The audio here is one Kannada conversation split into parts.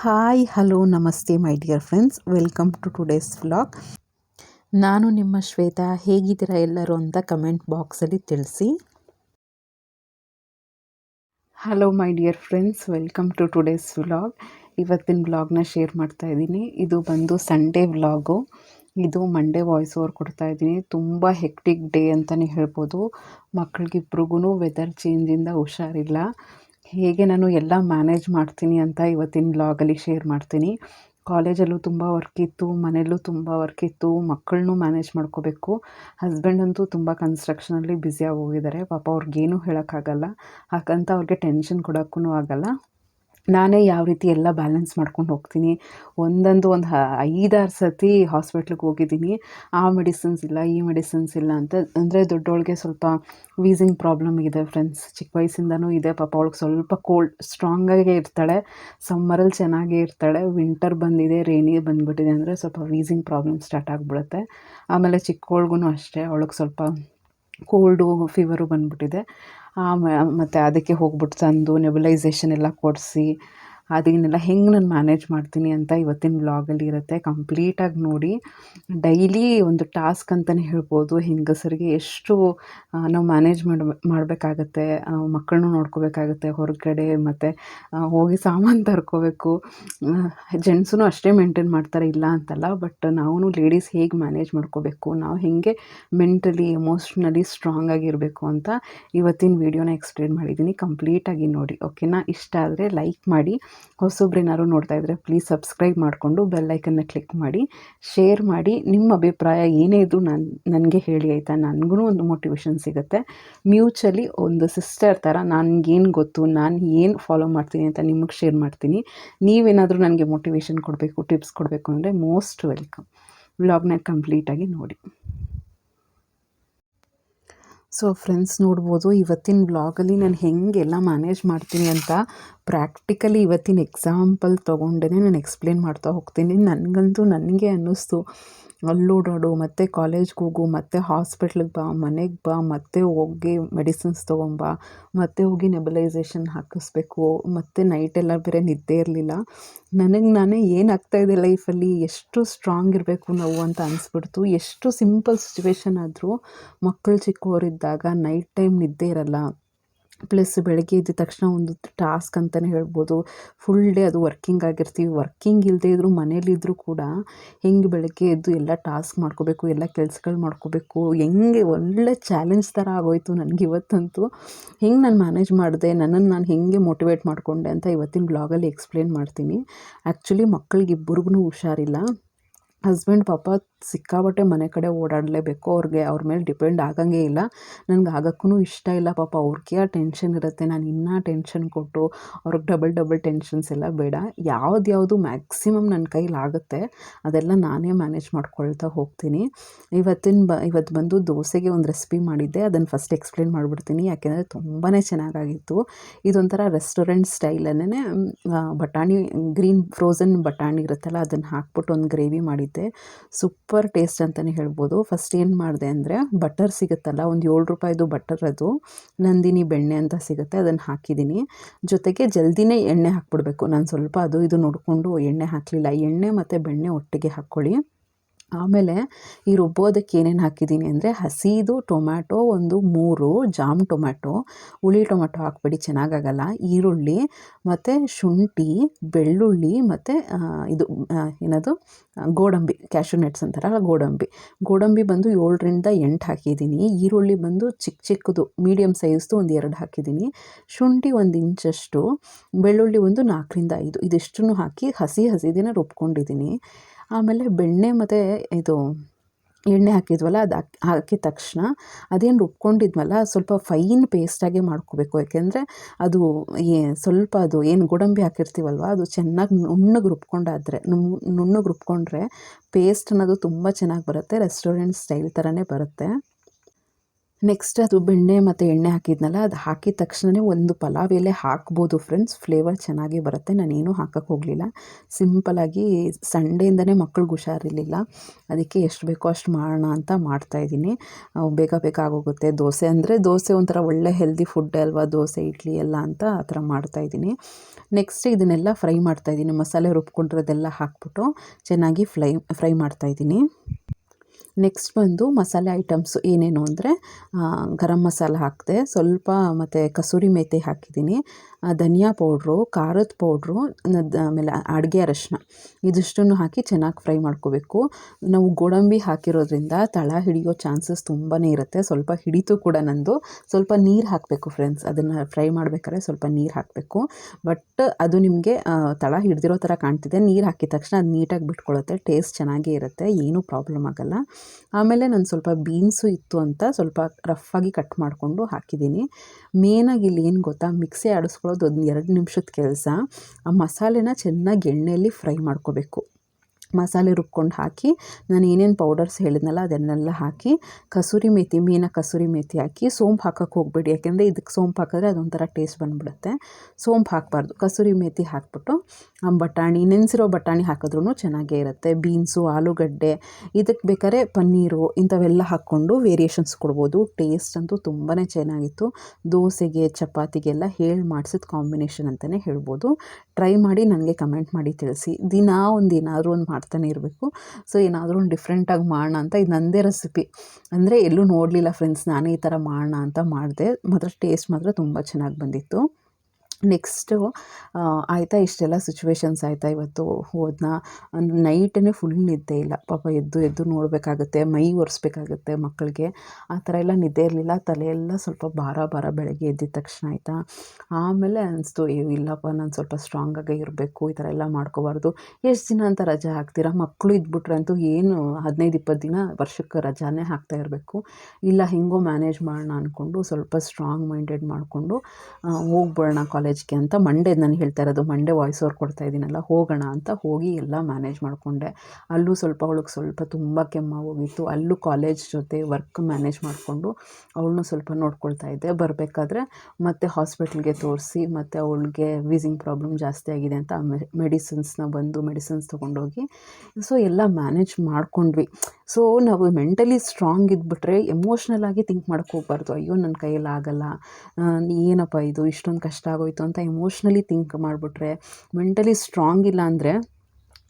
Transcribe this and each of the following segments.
ಹಾಯ್, ಹಲೋ, ನಮಸ್ತೆ, my dear friends. Welcome to today's vlog. ನಾನು ನಿಮ್ಮ ಶ್ವೇತಾ. ಹೇಗಿದ್ದೀರಾ ಎಲ್ಲರೂ ಅಂತ ಕಮೆಂಟ್ ಬಾಕ್ಸಲ್ಲಿ ತಿಳಿಸಿ. Hello, my dear friends. Welcome to today's vlog. ಇವತ್ತಿನ ವ್ಲಾಗ್ನ ಶೇರ್ ಮಾಡ್ತಾ ಇದ್ದೀನಿ. ಇದು ಬಂದು ಸಂಡೇ ವ್ಲಾಗು. ಇದು ಮಂಡೇ ವಾಯ್ಸ್ ಓವರ್ ಕೊಡ್ತಾ ಇದ್ದೀನಿ. ತುಂಬ ಹೆಕ್ಟಿಕ್ ಡೇ ಅಂತಲೇ ಹೇಳ್ಬೋದು. ಮಕ್ಕಳಿಗಿಬ್ರಿಗೂ ವೆದರ್ ಚೇಂಜಿಂದ ಹುಷಾರಿಲ್ಲ. ಹೇಗೆ ನಾನು ಎಲ್ಲ ಮ್ಯಾನೇಜ್ ಮಾಡ್ತೀನಿ ಅಂತ ಇವತ್ತಿನ ಬ್ಲಾಗಲ್ಲಿ ಶೇರ್ ಮಾಡ್ತೀನಿ. ಕಾಲೇಜಲ್ಲೂ ತುಂಬ ವರ್ಕ್ ಇತ್ತು, ಮನೆಯಲ್ಲೂ ತುಂಬ ವರ್ಕ್ ಇತ್ತು ಮಕ್ಕಳನ್ನೂ ಮ್ಯಾನೇಜ್ ಮಾಡ್ಕೋಬೇಕು. ಹಸ್ಬೆಂಡ್ ಅಂತೂ ತುಂಬ ಕನ್ಸ್ಟ್ರಕ್ಷನಲ್ಲಿ ಬ್ಯುಸಿಯಾಗಿ ಹೋಗಿದ್ದಾರೆ. ಪಾಪ ಅವ್ರಿಗೇನು ಹೇಳೋಕ್ಕಾಗಲ್ಲ. ಹಾಗಂತ ಅವ್ರಿಗೆ ಟೆನ್ಷನ್ ಕೊಡೋಕ್ಕೂ ಆಗಲ್ಲ. ನಾನೇ ಯಾವ ರೀತಿ ಎಲ್ಲ ಬ್ಯಾಲೆನ್ಸ್ ಮಾಡ್ಕೊಂಡು ಹೋಗ್ತೀನಿ. ಒಂದೊಂದು ಒಂದು ಐದಾರು ಸತಿ ಹಾಸ್ಪಿಟ್ಲಿಗೆ ಹೋಗಿದ್ದೀನಿ. ಆ ಮೆಡಿಸಿನ್ಸ್ ಇಲ್ಲ, ಈ ಮೆಡಿಸಿನ್ಸ್ ಇಲ್ಲ ಅಂತ, ಅಂದರೆ ದೊಡ್ಡವಳಿಗೆ ಸ್ವಲ್ಪ ವೀಸಿಂಗ್ ಪ್ರಾಬ್ಲಮ್ ಇದೆ ಫ್ರೆಂಡ್ಸ್ ಚಿಕ್ಕ ವಯಸ್ಸಿಂದನೂ ಇದೆ, ಪಾಪ ಅವಳಿಗೆ ಸ್ವಲ್ಪ ಕೋಲ್ಡ್ ಸ್ಟ್ರಾಂಗಾಗೇ ಇರ್ತಾಳೆ. ಸಮ್ಮರಲ್ಲಿ ಚೆನ್ನಾಗೇ ಇರ್ತಾಳೆ. ವಿಂಟರ್ ಬಂದಿದೆ ರೇನಿ ಬಂದುಬಿಟ್ಟಿದೆ ಅಂದರೆ ಸ್ವಲ್ಪ ವೀಸಿಂಗ್ ಪ್ರಾಬ್ಲಮ್ ಸ್ಟಾರ್ಟ್ ಆಗಿಬಿಡುತ್ತೆ. ಆಮೇಲೆ ಚಿಕ್ಕವಳಿಗೂ ಅಷ್ಟೇ, ಅವಳಿಗೆ ಸ್ವಲ್ಪ ಕೋಲ್ಡು ಫೀವರು ಬಂದುಬಿಟ್ಟಿದೆ. ಮತ್ತು ಅದಕ್ಕೆ ಹೋಗ್ಬಿಟ್ಟು ತಂದು ನೆಬುಲೈಸೇಷನ್ ಎಲ್ಲ ಕೊಡಿಸಿ ಅದನ್ನೆಲ್ಲ ಹೆಂಗೆ ನಾನು ಮ್ಯಾನೇಜ್ ಮಾಡ್ತೀನಿ ಅಂತ ಇವತ್ತಿನ ಬ್ಲಾಗಲ್ಲಿ ಇರುತ್ತೆ. ಕಂಪ್ಲೀಟಾಗಿ ನೋಡಿ. ಡೈಲಿ ಒಂದು ಟಾಸ್ಕ್ ಅಂತಲೇ ಹೇಳ್ಬೋದು. ಹೆಂಗಸರಿಗೆ ಎಷ್ಟು ನಾವು ಮ್ಯಾನೇಜ್ ಮಾಡ, ಮಾಡಬೇಕಾಗತ್ತೆ ಮಕ್ಕಳನ್ನೂ ನೋಡ್ಕೋಬೇಕಾಗತ್ತೆ ಹೊರಗಡೆ ಮತ್ತು ಹೋಗಿ ಸಾಮಾನು ತರ್ಕೋಬೇಕು. ಜೆಂಟ್ಸೂ ಅಷ್ಟೇ ಮೇಂಟೈನ್ ಮಾಡ್ತಾರೆ, ಇಲ್ಲ ಅಂತಲ್ಲ. ಬಟ್ ನಾವು ಲೇಡೀಸ್ ಹೇಗೆ ಮ್ಯಾನೇಜ್ ಮಾಡ್ಕೋಬೇಕು? ನಾವು ಹೇಗೆ ಮೆಂಟಲಿ ಎಮೋಷ್ನಲಿ ಸ್ಟ್ರಾಂಗ್ ಆಗಿರಬೇಕು ಅಂತ ಇವತ್ತಿನ ವೀಡಿಯೋನ ಎಕ್ಸ್ಪ್ಲೇನ್ ಮಾಡಿದ್ದೀನಿ ಕಂಪ್ಲೀಟಾಗಿ ನೋಡಿ. ಓಕೆನಾ ಇಷ್ಟ ಆದರೆ ಲೈಕ್ ಮಾಡಿ. ಹೊಸೊಬ್ರೇನಾದ್ರು ನೋಡ್ತಾ ಇದ್ದರೆ ಪ್ಲೀಸ್ ಸಬ್ಸ್ಕ್ರೈಬ್ ಮಾಡಿಕೊಂಡು ಬೆಲ್ಲೈಕನ್ನ ಕ್ಲಿಕ್ ಮಾಡಿ ಶೇರ್ ಮಾಡಿ. ನಿಮ್ಮ ಅಭಿಪ್ರಾಯ ಏನೇ ಇದ್ದರೂ ನಾನು, ನನಗೆ ಹೇಳಿ ಆಯಿತಾ? ನನಗೂ ಒಂದು ಮೋಟಿವೇಶನ್ ಸಿಗುತ್ತೆ. ಮ್ಯೂಚುವಲಿ ಒಂದು ಸಿಸ್ಟರ್ ಥರ ನನಗೇನು ಗೊತ್ತು, ನಾನು ಏನು ಫಾಲೋ ಮಾಡ್ತೀನಿ ಅಂತ ನಿಮಗೆ ಶೇರ್ ಮಾಡ್ತೀನಿ. ನೀವೇನಾದರೂ ನನಗೆ ಮೋಟಿವೇಶನ್ ಕೊಡಬೇಕು ಟಿಪ್ಸ್ ಕೊಡಬೇಕು ಅಂದರೆ ಮೋಸ್ಟ್ ವೆಲ್ಕಮ್ ವ್ಲಾಗ್ನ ಕಂಪ್ಲೀಟಾಗಿ ನೋಡಿ. ಸೊ ಫ್ರೆಂಡ್ಸ್ ನೋಡ್ಬೋದು, ಇವತ್ತಿನ ಬ್ಲಾಗಲ್ಲಿ ನಾನು ಹೆಂಗೆಲ್ಲ ಮ್ಯಾನೇಜ್ ಮಾಡ್ತೀನಿ ಅಂತ ಪ್ರಾಕ್ಟಿಕಲಿ ಇವತ್ತಿನ ಎಕ್ಸಾಂಪಲ್ ತೊಗೊಂಡೇ ನಾನು ಎಕ್ಸ್ಪ್ಲೇನ್ ಮಾಡ್ತಾ ಹೋಗ್ತೀನಿ. ನನಗಂತೂ ನನಗೆ ಅನ್ನಿಸ್ತು. ಅಲ್ಲಿ ಓಡಾಡು ಮತ್ತು ಕಾಲೇಜ್ಗೆ ಹೋಗು, ಮತ್ತು ಹಾಸ್ಪಿಟ್ಲಿಗೆ ಬಾ, ಮನೆಗೆ ಬಾ, ಮತ್ತೆ ಹೋಗಿ ಮೆಡಿಸಿನ್ಸ್ ತೊಗೊಂಬ, ಮತ್ತೆ ಹೋಗಿ ನೆಬಲೈಸೇಷನ್ ಹಾಕಿಸ್ಬೇಕು, ಮತ್ತು ನೈಟೆಲ್ಲ ಬೇರೆ ನಿದ್ದೆ ಇರಲಿಲ್ಲ. ನನಗೆ ನಾನೇ ಏನಾಗ್ತಾಯಿದೆ ಲೈಫಲ್ಲಿ ಎಷ್ಟು ಸ್ಟ್ರಾಂಗ್ ಇರಬೇಕು ನಾವು ಅಂತ ಅನಿಸ್ಬಿಡ್ತು. ಎಷ್ಟು ಸಿಂಪಲ್ ಸಿಚುವೇಶನ್ ಆದರೂ ಮಕ್ಕಳು ಚಿಕ್ಕವರಿದ್ದಾಗ ನೈಟ್ ಟೈಮ್ ನಿದ್ದೆ ಇರಲ್ಲ. ಪ್ಲಸ್ ಬೆಳಗ್ಗೆ ಎದ್ದ ತಕ್ಷಣ ಒಂದು ಟಾಸ್ಕ್ ಅಂತಲೇ ಹೇಳ್ಬೋದು. ಫುಲ್ ಡೇ ಅದು ವರ್ಕಿಂಗ್ ಆಗಿರ್ತೀವಿ. ವರ್ಕಿಂಗ್ ಇಲ್ಲದೇ ಇದ್ದರೂ ಮನೇಲಿದ್ದರೂ ಕೂಡ ಹೆಂಗೆ ಬೆಳಗ್ಗೆ ಎದ್ದು ಎಲ್ಲ ಟಾಸ್ಕ್ ಮಾಡ್ಕೋಬೇಕು, ಎಲ್ಲ ಕೆಲ್ಸಗಳು ಮಾಡ್ಕೋಬೇಕು, ಹೆಂಗೆ ಒಳ್ಳೆ ಚಾಲೆಂಜ್ ಥರ ಆಗೋಯಿತು ನನಗೆ ಇವತ್ತಂತೂ. ಹೆಂಗೆ ನಾನು ಮ್ಯಾನೇಜ್ ಮಾಡಿದೆ ನನ್ನನ್ನು ನಾನು ಹೆಂಗೆ ಮೋಟಿವೇಟ್ ಮಾಡಿಕೊಂಡೆ ಅಂತ ಇವತ್ತಿನ ಬ್ಲಾಗಲ್ಲಿ ಎಕ್ಸ್ಪ್ಲೇನ್ ಮಾಡ್ತೀನಿ. ಆ್ಯಕ್ಚುಲಿ ಮಕ್ಕಳಿಗೆ ಇಬ್ಬರಿಗೂ ಹುಷಾರಿಲ್ಲ. ಹಸ್ಬೆಂಡ್ ಪಾಪ ಸಿಕ್ಕಾಪಟ್ಟೆ ಮನೆ ಕಡೆ ಓಡಾಡಲೇಬೇಕು. ಅವ್ರಿಗೆ ಅವ್ರ ಮೇಲೆ ಡಿಪೆಂಡ್ ಆಗಂಗೆ ಇಲ್ಲ. ನನಗೆ ಆಗೋಕ್ಕೂ ಇಷ್ಟ ಇಲ್ಲ ಪಾಪ. ಅವ್ರಿಗೆ ಟೆನ್ಷನ್ ಇರುತ್ತೆ. ನಾನು ಇನ್ನೂ ಟೆನ್ಷನ್ ಕೊಟ್ಟು ಅವ್ರಿಗೆ ಡಬಲ್ ಡಬಲ್ ಟೆನ್ಷನ್ಸ್ ಎಲ್ಲ ಬೇಡ. ಯಾವ್ದು ಯಾವುದು ಮ್ಯಾಕ್ಸಿಮಮ್ ನನ್ನ ಕೈಲಿ ಆಗುತ್ತೆ, ಅದೆಲ್ಲ ನಾನೇ ಮ್ಯಾನೇಜ್ ಮಾಡ್ಕೊಳ್ತಾ ಹೋಗ್ತೀನಿ. ಇವತ್ತಿನ ಬ, ಇವತ್ತು ಬಂದು ದೋಸೆಗೆ ಒಂದು ರೆಸಿಪಿ ಮಾಡಿದ್ದೆ. ಅದನ್ನು ಫಸ್ಟ್ ಎಕ್ಸ್ಪ್ಲೇನ್ ಮಾಡಿಬಿಡ್ತೀನಿ. ಯಾಕೆಂದರೆ ತುಂಬಾ ಚೆನ್ನಾಗಾಗಿತ್ತು. ಇದೊಂಥರ ರೆಸ್ಟೋರೆಂಟ್ ಸ್ಟೈಲನ್ನೇ ಬಟಾಣಿ, ಗ್ರೀನ್ ಫ್ರೋಝನ್ ಬಟಾಣಿ ಇರುತ್ತಲ್ಲ ಅದನ್ನು ಹಾಕ್ಬಿಟ್ಟು ಒಂದು ಗ್ರೇವಿ ಮಾಡಿದ್ದೆ. ಸುಪ್ ಸೂಪರ್ ಟೇಸ್ಟ್ ಅಂತಲೇ ಹೇಳ್ಬೋದು. ಫಸ್ಟ್ ಏನು ಮಾಡಿದೆ ಅಂದರೆ ಬಟರ್ ಸಿಗುತ್ತಲ್ಲ, ಒಂದು ಏಳು ರೂಪಾಯಿದು ಬಟರ್ ಅದು, ನಂದಿನಿ ಬೆಣ್ಣೆ ಅಂತ ಸಿಗುತ್ತೆ, ಅದನ್ನು ಹಾಕಿದ್ದೀನಿ. ಜೊತೆಗೆ ಜಲ್ದಿನೇ ಎಣ್ಣೆ ಹಾಕ್ಬಿಡ್ಬೇಕು. ನಾನು ಸ್ವಲ್ಪ ಅದು ಇದು ನೋಡಿಕೊಂಡು ಎಣ್ಣೆ ಹಾಕಲಿಲ್ಲ. ಎಣ್ಣೆ ಮತ್ತು ಬೆಣ್ಣೆ ಒಟ್ಟಿಗೆ ಹಾಕ್ಕೊಳ್ಳಿ. ಆಮೇಲೆ ಈ ರುಬ್ಬೋದಕ್ಕೆ ಏನೇನು ಹಾಕಿದ್ದೀನಿ ಅಂದರೆ ಹಸಿದು ಟೊಮ್ಯಾಟೊ ಒಂದು ಮೂರು, ಜಾಮ್ ಟೊಮ್ಯಾಟೊ, ಹುಳಿ ಟೊಮ್ಯಾಟೊ ಹಾಕ್ಬೇಡಿ, ಚೆನ್ನಾಗಾಗಲ್ಲ. ಈರುಳ್ಳಿ ಮತ್ತು ಶುಂಠಿ, ಬೆಳ್ಳುಳ್ಳಿ ಮತ್ತು ಇದು ಏನದು? ಗೋಡಂಬಿ ಕ್ಯಾಶ್ಯೂ ನಟ್ಸ್ ಅಂತಾರಲ್ಲ, ಗೋಡಂಬಿ. ಗೋಡಂಬಿ ಬಂದು ಏಳರಿಂದ ಎಂಟು ಹಾಕಿದ್ದೀನಿ. ಈರುಳ್ಳಿ ಬಂದು ಚಿಕ್ಕ ಚಿಕ್ಕದು ಮೀಡಿಯಮ್ ಸೈಜ್ದು ಒಂದು ಎರಡು ಹಾಕಿದ್ದೀನಿ. ಶುಂಠಿ ಒಂದು ಇಂಚಷ್ಟು, ಬೆಳ್ಳುಳ್ಳಿ ಒಂದು ನಾಲ್ಕರಿಂದ ಐದು. ಇದಿಷ್ಟನ್ನು ಹಾಕಿ ಹಸಿ ಹಸಿದಿನ ರುಬ್ಕೊಂಡಿದ್ದೀನಿ. ಆಮೇಲೆ ಬೆಣ್ಣೆ ಮತ್ತು ಇದು ಎಣ್ಣೆ ಹಾಕಿದ್ವಲ್ಲ, ಅದು ಹಾಕಿ, ಹಾಕಿದ ತಕ್ಷಣ ಅದೇನು ರುಬ್ಕೊಂಡಿದ್ವಲ್ಲ, ಸ್ವಲ್ಪ ಫೈನ್ ಪೇಸ್ಟಾಗಿ ಮಾಡ್ಕೋಬೇಕು. ಯಾಕೆಂದರೆ ಅದು ಏ, ಸ್ವಲ್ಪ ಅದು ಏನು ಗೋಡಂಬಿ ಹಾಕಿರ್ತೀವಲ್ವ, ಅದು ಚೆನ್ನಾಗಿ ನುಣ್ಣಗೆ ರುಬ್ಕೊಂಡಾದರೆ ನುಣ್ಣಗೆ ರುಬ್ಕೊಂಡ್ರೆ ಪೇಸ್ಟ್ ಅನ್ನೋದು ತುಂಬ ಚೆನ್ನಾಗಿ ಬರುತ್ತೆ ರೆಸ್ಟೋರೆಂಟ್ ಸ್ಟೈಲ್ ಥರನೇ ಬರುತ್ತೆ. ನೆಕ್ಸ್ಟ್ ಅದು ಬೆಣ್ಣೆ ಮತ್ತು ಎಣ್ಣೆ ಹಾಕಿದ್ನಲ್ಲ, ಅದು ಹಾಕಿದ ತಕ್ಷಣವೇ ಒಂದು ಪಲಾವ್ ಎಲೆ ಹಾಕ್ಬೋದು ಫ್ರೆಂಡ್ಸ್ ಫ್ಲೇವರ್ ಚೆನ್ನಾಗಿ ಬರುತ್ತೆ. ನಾನೇನು ಹಾಕಕ್ಕೆ ಹೋಗಲಿಲ್ಲ. ಸಿಂಪಲಾಗಿ ಸಂಡೆಯಿಂದನೇ ಮಕ್ಳಿಗೆ ಹುಷಾರಿರಲಿಲ್ಲ. ಅದಕ್ಕೆ ಎಷ್ಟು ಬೇಕೋ ಅಷ್ಟು ಮಾಡೋಣ ಅಂತ ಮಾಡ್ತಾಯಿದ್ದೀನಿ ಬೇಗ ಬೇಗ ಆಗೋಗುತ್ತೆ. ದೋಸೆ ಅಂದರೆ ದೋಸೆ ಒಂಥರ ಒಳ್ಳೆ ಹೆಲ್ದಿ ಫುಡ್ ಅಲ್ವಾ? ದೋಸೆ, ಇಡ್ಲಿ ಎಲ್ಲ ಅಂತ ಆ ಥರ ಮಾಡ್ತಾಯಿದ್ದೀನಿ ನೆಕ್ಸ್ಟ್ ಇದನ್ನೆಲ್ಲ ಫ್ರೈ ಮಾಡ್ತಾಯಿದ್ದೀನಿ ಮಸಾಲೆ ರುಬ್ಕೊಂಡಿರೋದೆಲ್ಲ ಹಾಕ್ಬಿಟ್ಟು ಚೆನ್ನಾಗಿ ಫ್ರೈ ಫ್ರೈ ಮಾಡ್ತಾಯಿದ್ದೀನಿ ನೆಕ್ಸ್ಟ್ ಬಂದು ಮಸಾಲೆ ಐಟಮ್ಸು ಏನೇನು ಅಂದರೆ ಗರಂ ಮಸಾಲ ಹಾಕಿದೆ, ಸ್ವಲ್ಪ ಮತ್ತು ಕಸೂರಿ ಮೇಥಿ ಹಾಕಿದ್ದೀನಿ ಧನಿಯಾ ಪೌಡ್ರು, ಖಾರದ ಪೌಡ್ರು ಆಮೇಲೆ ಅಡುಗೆ ಅರಶಿನ, ಇದಿಷ್ಟನ್ನು ಹಾಕಿ ಚೆನ್ನಾಗಿ ಫ್ರೈ ಮಾಡ್ಕೋಬೇಕು. ನಾವು ಗೋಡಂಬಿ ಹಾಕಿರೋದ್ರಿಂದ ತಳ ಹಿಡಿಯೋ ಚಾನ್ಸಸ್ ತುಂಬಾ ಇರುತ್ತೆ, ಸ್ವಲ್ಪ ಹಿಡಿತು ಕೂಡ ನಂದು. ಸ್ವಲ್ಪ ನೀರು ಹಾಕಬೇಕು ಫ್ರೆಂಡ್ಸ್ ಅದನ್ನು ಫ್ರೈ ಮಾಡಬೇಕಾದ್ರೆ ಸ್ವಲ್ಪ ನೀರು ಹಾಕಬೇಕು. ಬಟ್ ಅದು ನಿಮಗೆ ತಳ ಹಿಡ್ದಿರೋ ಥರ ಕಾಣ್ತಿದೆ, ನೀರು ಹಾಕಿದ ತಕ್ಷಣ ಅದು ನೀಟಾಗಿ ಬಿಟ್ಕೊಳ್ಳುತ್ತೆ ಟೇಸ್ಟ್ ಚೆನ್ನಾಗೇ ಇರುತ್ತೆ, ಏನೂ ಪ್ರಾಬ್ಲಮ್ ಆಗೋಲ್ಲ. ಆಮೇಲೆ ನಾನು ಸ್ವಲ್ಪ ಬೀನ್ಸು ಇತ್ತು ಅಂತ ಸ್ವಲ್ಪ ರಫ್ಫಾಗಿ ಕಟ್ ಮಾಡಿಕೊಂಡು ಹಾಕಿದ್ದೀನಿ. ಮೇನಾಗಿ ಇಲ್ಲಿ ಏನು ಗೊತ್ತಾ? ಮಿಕ್ಸಿ ಆಡಿಸ್ಕೊಳ್ಳೋದು ಒಂದು ಎರಡು ನಿಮಿಷದ ಕೆಲಸ. ಆ ಮಸಾಲೆನ ಚೆನ್ನಾಗಿ ಎಣ್ಣೆಯಲ್ಲಿ ಫ್ರೈ ಮಾಡ್ಕೋಬೇಕು. ಮಸಾಲೆ ರುಬ್ಕೊಂಡು ಹಾಕಿ, ನಾನು ಏನೇನು ಪೌಡರ್ಸ್ ಹೇಳಿದ್ನಲ್ಲ ಅದನ್ನೆಲ್ಲ ಹಾಕಿ, ಕಸೂರಿ ಮೇಥಿ ಮೀನ ಕಸೂರಿ ಮೇಥಿ ಹಾಕಿ, ಸೋಂಪು ಹಾಕೋಕ್ಕೆ ಹೋಗಬೇಡಿ. ಯಾಕೆಂದರೆ ಇದಕ್ಕೆ ಸೋಂಪು ಹಾಕಿದ್ರೆ ಅದೊಂಥರ ಟೇಸ್ಟ್ ಬಂದುಬಿಡುತ್ತೆ. ಸೋಂಪು ಹಾಕಬಾರ್ದು. ಕಸೂರಿ ಮೇಥಿ ಹಾಕ್ಬಿಟ್ಟು ಬಟಾಣಿ, ನೆನೆಸಿರೋ ಬಟಾಣಿ ಹಾಕಿದ್ರೂ ಚೆನ್ನಾಗೇ ಇರುತ್ತೆ. ಬೀನ್ಸು, ಆಲೂಗಡ್ಡೆ ಇದಕ್ಕೆ ಬೇಕಾದ್ರೆ ಪನ್ನೀರು, ಇಂಥವೆಲ್ಲ ಹಾಕ್ಕೊಂಡು ವೇರಿಯೇಷನ್ಸ್ ಕೊಡ್ಬೋದು. ಟೇಸ್ಟ್ ಅಂತೂ ತುಂಬಾ ಚೆನ್ನಾಗಿತ್ತು. ದೋಸೆಗೆ, ಚಪಾತಿಗೆಲ್ಲ ಹೇಳಿ ಮಾಡಿಸಿದ ಕಾಂಬಿನೇಷನ್ ಅಂತಲೇ ಹೇಳ್ಬೋದು. ಟ್ರೈ ಮಾಡಿ ನನಗೆ ಕಮೆಂಟ್ ಮಾಡಿ ತಿಳಿಸಿ. ದಿನ ಒಂದು ಏನಾದರೂ ಒಂದು ಮಾಡ್ತಾನೆ ಇರಬೇಕು. ಸೊ ಏನಾದರೂ ಒಂದು ಡಿಫ್ರೆಂಟಾಗಿ ಮಾಡೋಣ ಅಂತ ಇದು ನನ್ನದೇ ರೆಸಿಪಿ ಅಂದರೆ ಎಲ್ಲೂ ನೋಡಲಿಲ್ಲ ಫ್ರೆಂಡ್ಸ್ ನಾನೇ ಈ ಥರ ಮಾಡೋಣ ಅಂತ ಮಾಡಿದೆ. ಮಾತ್ರ ಟೇಸ್ಟ್ ಮಾತ್ರ ತುಂಬ ಚೆನ್ನಾಗಿ ಬಂದಿತ್ತು. ನೆಕ್ಸ್ಟು ಆಯಿತಾ ಇಷ್ಟೆಲ್ಲ ಸಿಚುವೇಶನ್ಸ್ ಆಯಿತಾ ಇವತ್ತು ಹೋದ್ನಾ. ನೈಟನ್ನೇ ಫುಲ್ ನಿದ್ದೆ ಇಲ್ಲ. ಪಾಪ ಎದ್ದು ಎದ್ದು ನೋಡಬೇಕಾಗುತ್ತೆ, ಮೈ ಒರೆಸ್ಬೇಕಾಗುತ್ತೆ ಮಕ್ಕಳಿಗೆ. ಆ ಥರ ಎಲ್ಲ ನಿದ್ದೆ ಇರಲಿಲ್ಲ. ತಲೆಯೆಲ್ಲ ಸ್ವಲ್ಪ ಭಾರ ಭಾರ ಬೆಳಗ್ಗೆ ಎದ್ದಿದ ತಕ್ಷಣ ಆಯಿತಾ. ಆಮೇಲೆ ಅನಿಸ್ತು ಇಲ್ಲಪ್ಪ, ನಾನು ಸ್ವಲ್ಪ ಸ್ಟ್ರಾಂಗಾಗೇ ಇರಬೇಕು. ಈ ಥರ ಎಲ್ಲ ಮಾಡ್ಕೋಬಾರ್ದು. ಎಷ್ಟು ದಿನ ಅಂತ ರಜೆ ಹಾಕ್ತೀರಾ? ಮಕ್ಕಳು ಇದ್ಬಿಟ್ರೆ ಅಂತೂ ಏನು ಹದಿನೈದು ಇಪ್ಪತ್ತು ದಿನ ವರ್ಷಕ್ಕೆ ರಜಾನೇ ಹಾಕ್ತಾ ಇರಬೇಕು. ಇಲ್ಲ, ಹೇಗೋ ಮ್ಯಾನೇಜ್ ಮಾಡೋಣ ಅಂದ್ಕೊಂಡು ಸ್ವಲ್ಪ ಸ್ಟ್ರಾಂಗ್ ಮೈಂಡೆಡ್ ಮಾಡಿಕೊಂಡು ಹೋಗ್ಬಿಡೋಣ ಕಾಲೇಜ್ ಕಾಲೇಜ್ಗೆ ಅಂತ ಮಂಡೇ ನಾನು ಹೇಳ್ತಾ ಇರೋದು ಮಂಡೇ ವಾಯ್ಸ್ ಓವರ್ ಕೊಡ್ತಾ ಇದ್ದೀನಲ್ಲ ಹೋಗೋಣ ಅಂತ ಹೋಗಿ ಎಲ್ಲ ಮ್ಯಾನೇಜ್ ಮಾಡಿಕೊಂಡೆ. ಅಲ್ಲೂ ಸ್ವಲ್ಪ ಅವಳಿಗೆ ಸ್ವಲ್ಪ ತುಂಬ ಕೆಮ್ಮಾಗೋಗಿತ್ತು ಅಲ್ಲೂ ಕಾಲೇಜ್ ಜೊತೆ ವರ್ಕ್ ಮ್ಯಾನೇಜ್ ಮಾಡಿಕೊಂಡು ಅವಳನ್ನು ಸ್ವಲ್ಪ ನೋಡ್ಕೊಳ್ತಾ ಇದ್ದೆ. ಬರಬೇಕಾದ್ರೆ ಮತ್ತೆ ಹಾಸ್ಪಿಟ್ಲ್ಗೆ ತೋರಿಸಿ, ಮತ್ತು ಅವಳಿಗೆ ವೀಸಿಂಗ್ ಪ್ರಾಬ್ಲಮ್ ಜಾಸ್ತಿ ಆಗಿದೆ ಅಂತ ಮೆಡಿಸಿನ್ಸ್ನ ಬಂದು ಮೆಡಿಸಿನ್ಸ್ ತೊಗೊಂಡೋಗಿ. ಸೊ ಎಲ್ಲ ಮ್ಯಾನೇಜ್ ಮಾಡ್ಕೊಂಡ್ವಿ. ಸೊ ನಾವು ಮೆಂಟಲಿ ಸ್ಟ್ರಾಂಗ್ ಇದ್ಬಿಟ್ರೆ ಎಮೋಷ್ನಲ್ ಆಗಿ ಥಿಂಕ್ ಮಾಡ್ಕೋಬಾರ್ದು ಅಯ್ಯೋ ನನ್ನ ಕೈಯಲ್ಲಿ ಆಗಲ್ಲ. ಏನಪ್ಪ ಇದು? ಇಷ್ಟೊಂದು ಕಷ್ಟ ಆಗೋಯ್ತು. ಅಂತ ಇಮೋಷ್ನಲಿ ಥಿಂಕ್ ಮಾಡಿಬಿಟ್ರೆ ಮೆಂಟಲಿ ಸ್ಟ್ರಾಂಗ್ ಇಲ್ಲ ಅಂದರೆ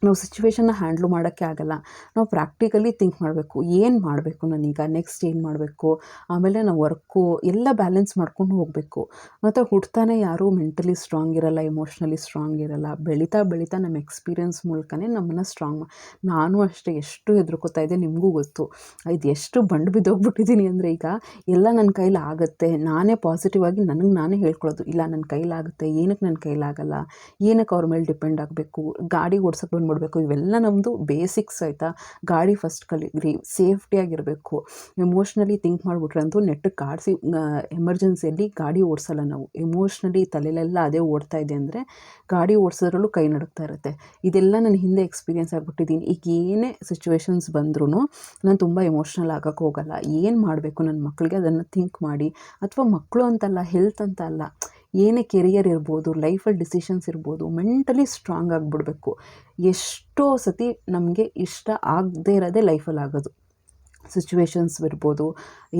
ನಾವು ಸಿಚುವೇಶನ್ನ ಹ್ಯಾಂಡ್ಲ್ ಮಾಡೋಕ್ಕೆ ಆಗಲ್ಲ. ನಾವು ಪ್ರಾಕ್ಟಿಕಲಿ ಥಿಂಕ್ ಮಾಡಬೇಕು. ಏನು ಮಾಡಬೇಕು ನಾನೀಗ? ನೆಕ್ಸ್ಟ್ ಏನು ಮಾಡಬೇಕು? ಆಮೇಲೆ ನಾವು ವರ್ಕು ಎಲ್ಲ ಬ್ಯಾಲೆನ್ಸ್ ಮಾಡ್ಕೊಂಡು ಹೋಗಬೇಕು. ಮತ್ತು ಹುಟ್ತಾನೆ ಯಾರೂ ಮೆಂಟಲಿ ಸ್ಟ್ರಾಂಗ್ ಇರಲ್ಲ ಎಮೋಷ್ನಲಿ ಸ್ಟ್ರಾಂಗ್ ಇರಲ್ಲ. ಬೆಳೀತಾ ಬೆಳೀತಾ ನಮ್ಮ ಎಕ್ಸ್ಪೀರಿಯನ್ಸ್ ಮೂಲಕನೇ ನಮ್ಮನ್ನು ಸ್ಟ್ರಾಂಗ್ ನಾನು ಅಷ್ಟೇ ಎಷ್ಟು ಹೆದರ್ಕೋತಾ ಇದ್ದೆ ನಿಮಗೂ ಗೊತ್ತು. ಇದು ಎಷ್ಟು ಬಂಡು ಬಿದ್ದೋಗ್ಬಿಟ್ಟಿದ್ದೀನಿ ಅಂದರೆ ಈಗ ಎಲ್ಲ ನನ್ನ ಕೈಲಿ ಆಗುತ್ತೆ. ನಾನೇ ಪಾಸಿಟಿವ್ ಆಗಿ ನನಗೆ ನಾನೇ ಹೇಳ್ಕೊಳ್ಳೋದು ಇಲ್ಲ ನನ್ನ ಕೈಲಾಗುತ್ತೆ ಏನಕ್ಕೆ ನನ್ನ ಕೈಲಾಗಲ್ಲ ಏನಕ್ಕೆ ಅವ್ರ ಮೇಲೆ ಡಿಪೆಂಡ್ ಆಗಬೇಕು? ಗಾಡಿ ಓಡಿಸೋಕೆ ಬಂದ್ಬಿಡ್ಬೇಕು ಇವೆಲ್ಲ ನಮ್ಮದು ಬೇಸಿಕ್ಸ್ ಆಯಿತಾ? ಗಾಡಿ ಫಸ್ಟ್ ಕಲೀರಿ ಸೇಫ್ಟಿಯಾಗಿರಬೇಕು ಎಮೋಷ್ನಲಿ ಥಿಂಕ್ ಮಾಡಿಬಿಟ್ರೆ ಅಂತೂ ನೆಟ್ಟಗೆ ಕಾಡಿಸಿ ಎಮರ್ಜೆನ್ಸಿಯಲ್ಲಿ ಗಾಡಿ ಓಡಿಸಲ್ಲ ನಾವು. ಎಮೋಷ್ನಲಿ ತಲೆಯಲ್ಲೆಲ್ಲ ಅದೇ ಓಡ್ತಾ ಇದೆ ಅಂದರೆ ಗಾಡಿ ಓಡಿಸೋದ್ರಲ್ಲೂ ಕೈ ನಡುಕ್ತಾ ಇರುತ್ತೆ. ಇದೆಲ್ಲ ನನ್ನ ಹಿಂದೆ ಎಕ್ಸ್ಪೀರಿಯೆನ್ಸ್ ಆಗಿಬಿಟ್ಟಿದ್ದೀನಿ ಈಗ ಏನೇ ಸಿಚುವೇಶನ್ಸ್ ಬಂದ್ರೂ ನಾನು ತುಂಬ ಎಮೋಷ್ನಲ್ ಆಗೋಕ್ಕೆ ಹೋಗಲ್ಲ. ಏನು ಮಾಡಬೇಕು ನನ್ನ ಮಕ್ಕಳಿಗೆ ಅದನ್ನು ಥಿಂಕ್ ಮಾಡಿ. ಅಥವಾ ಮಕ್ಕಳು ಅಂತಲ್ಲ ಹೆಲ್ತ್ ಅಂತ ಅಲ್ಲ. ಏನೇ ಕೆರಿಯರ್ ಇರ್ಬೋದು ಲೈಫಲ್ಲಿ ಡಿಸಿಷನ್ಸ್ ಇರ್ಬೋದು ಮೆಂಟಲಿ ಸ್ಟ್ರಾಂಗ್ ಆಗಿಬಿಡ್ಬೇಕು. ಎಷ್ಟೋ ಸತಿ ನಮಗೆ ಇಷ್ಟ ಆಗದೇ ಇರೋದೇ ಲೈಫಲ್ಲಿ ಆಗೋದು. ಸಿಚುವೇಶನ್ಸ್ ಇರ್ಬೋದು,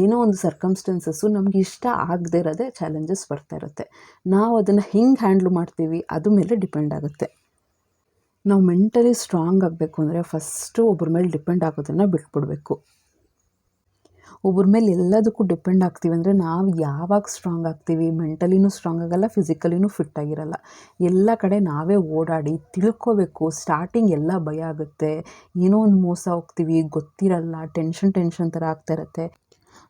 ಏನೋ ಒಂದು ಸರ್ಕಮ್ಸ್ಟೆನ್ಸಸ್ಸು ನಮ್ಗೆ ಇಷ್ಟ ಆಗದೇ ಇರೋದೇ ಚಾಲೆಂಜಸ್ ಬರ್ತಾ ಇರುತ್ತೆ. ನಾವು ಅದನ್ನು ಹೆಂಗೆ ಹ್ಯಾಂಡ್ಲ್ ಮಾಡ್ತೀವಿ ಅದ್ರ ಮೇಲೆ ಡಿಪೆಂಡ್ ಆಗುತ್ತೆ. ನಾವು ಮೆಂಟಲಿ ಸ್ಟ್ರಾಂಗ್ ಆಗಬೇಕು ಅಂದರೆ ಫಸ್ಟು ಒಬ್ಬರ ಮೇಲೆ ಡಿಪೆಂಡ್ ಆಗೋದನ್ನು ಬಿಟ್ಬಿಡ್ಬೇಕು. ಒಬ್ಬರ ಮೇಲೆ ಎಲ್ಲದಕ್ಕೂ ಡಿಪೆಂಡ್ ಆಗ್ತೀವಿ. ಅಂದರೆ ನಾವು ಯಾವಾಗ ಸ್ಟ್ರಾಂಗ್ ಆಗ್ತೀವಿ ಮೆಂಟಲಿನೂ ಸ್ಟ್ರಾಂಗ್ ಆಗಲ್ಲ ಫಿಸಿಕಲಿನೂ ಫಿಟ್ ಆಗಿರಲ್ಲ. ಎಲ್ಲ ಕಡೆ ನಾವೇ ಓಡಾಡಿ ತಿಳ್ಕೋಬೇಕು. ಸ್ಟಾರ್ಟಿಂಗ್ ಎಲ್ಲ ಭಯ ಆಗುತ್ತೆ. ಏನೋ ಒಂದು ಮೋಸ ಹೋಗ್ತೀವಿ, ಗೊತ್ತಿರಲ್ಲ ಟೆನ್ಷನ್ ಟೆನ್ಷನ್ ಥರ ಆಗ್ತಾ ಇರುತ್ತೆ.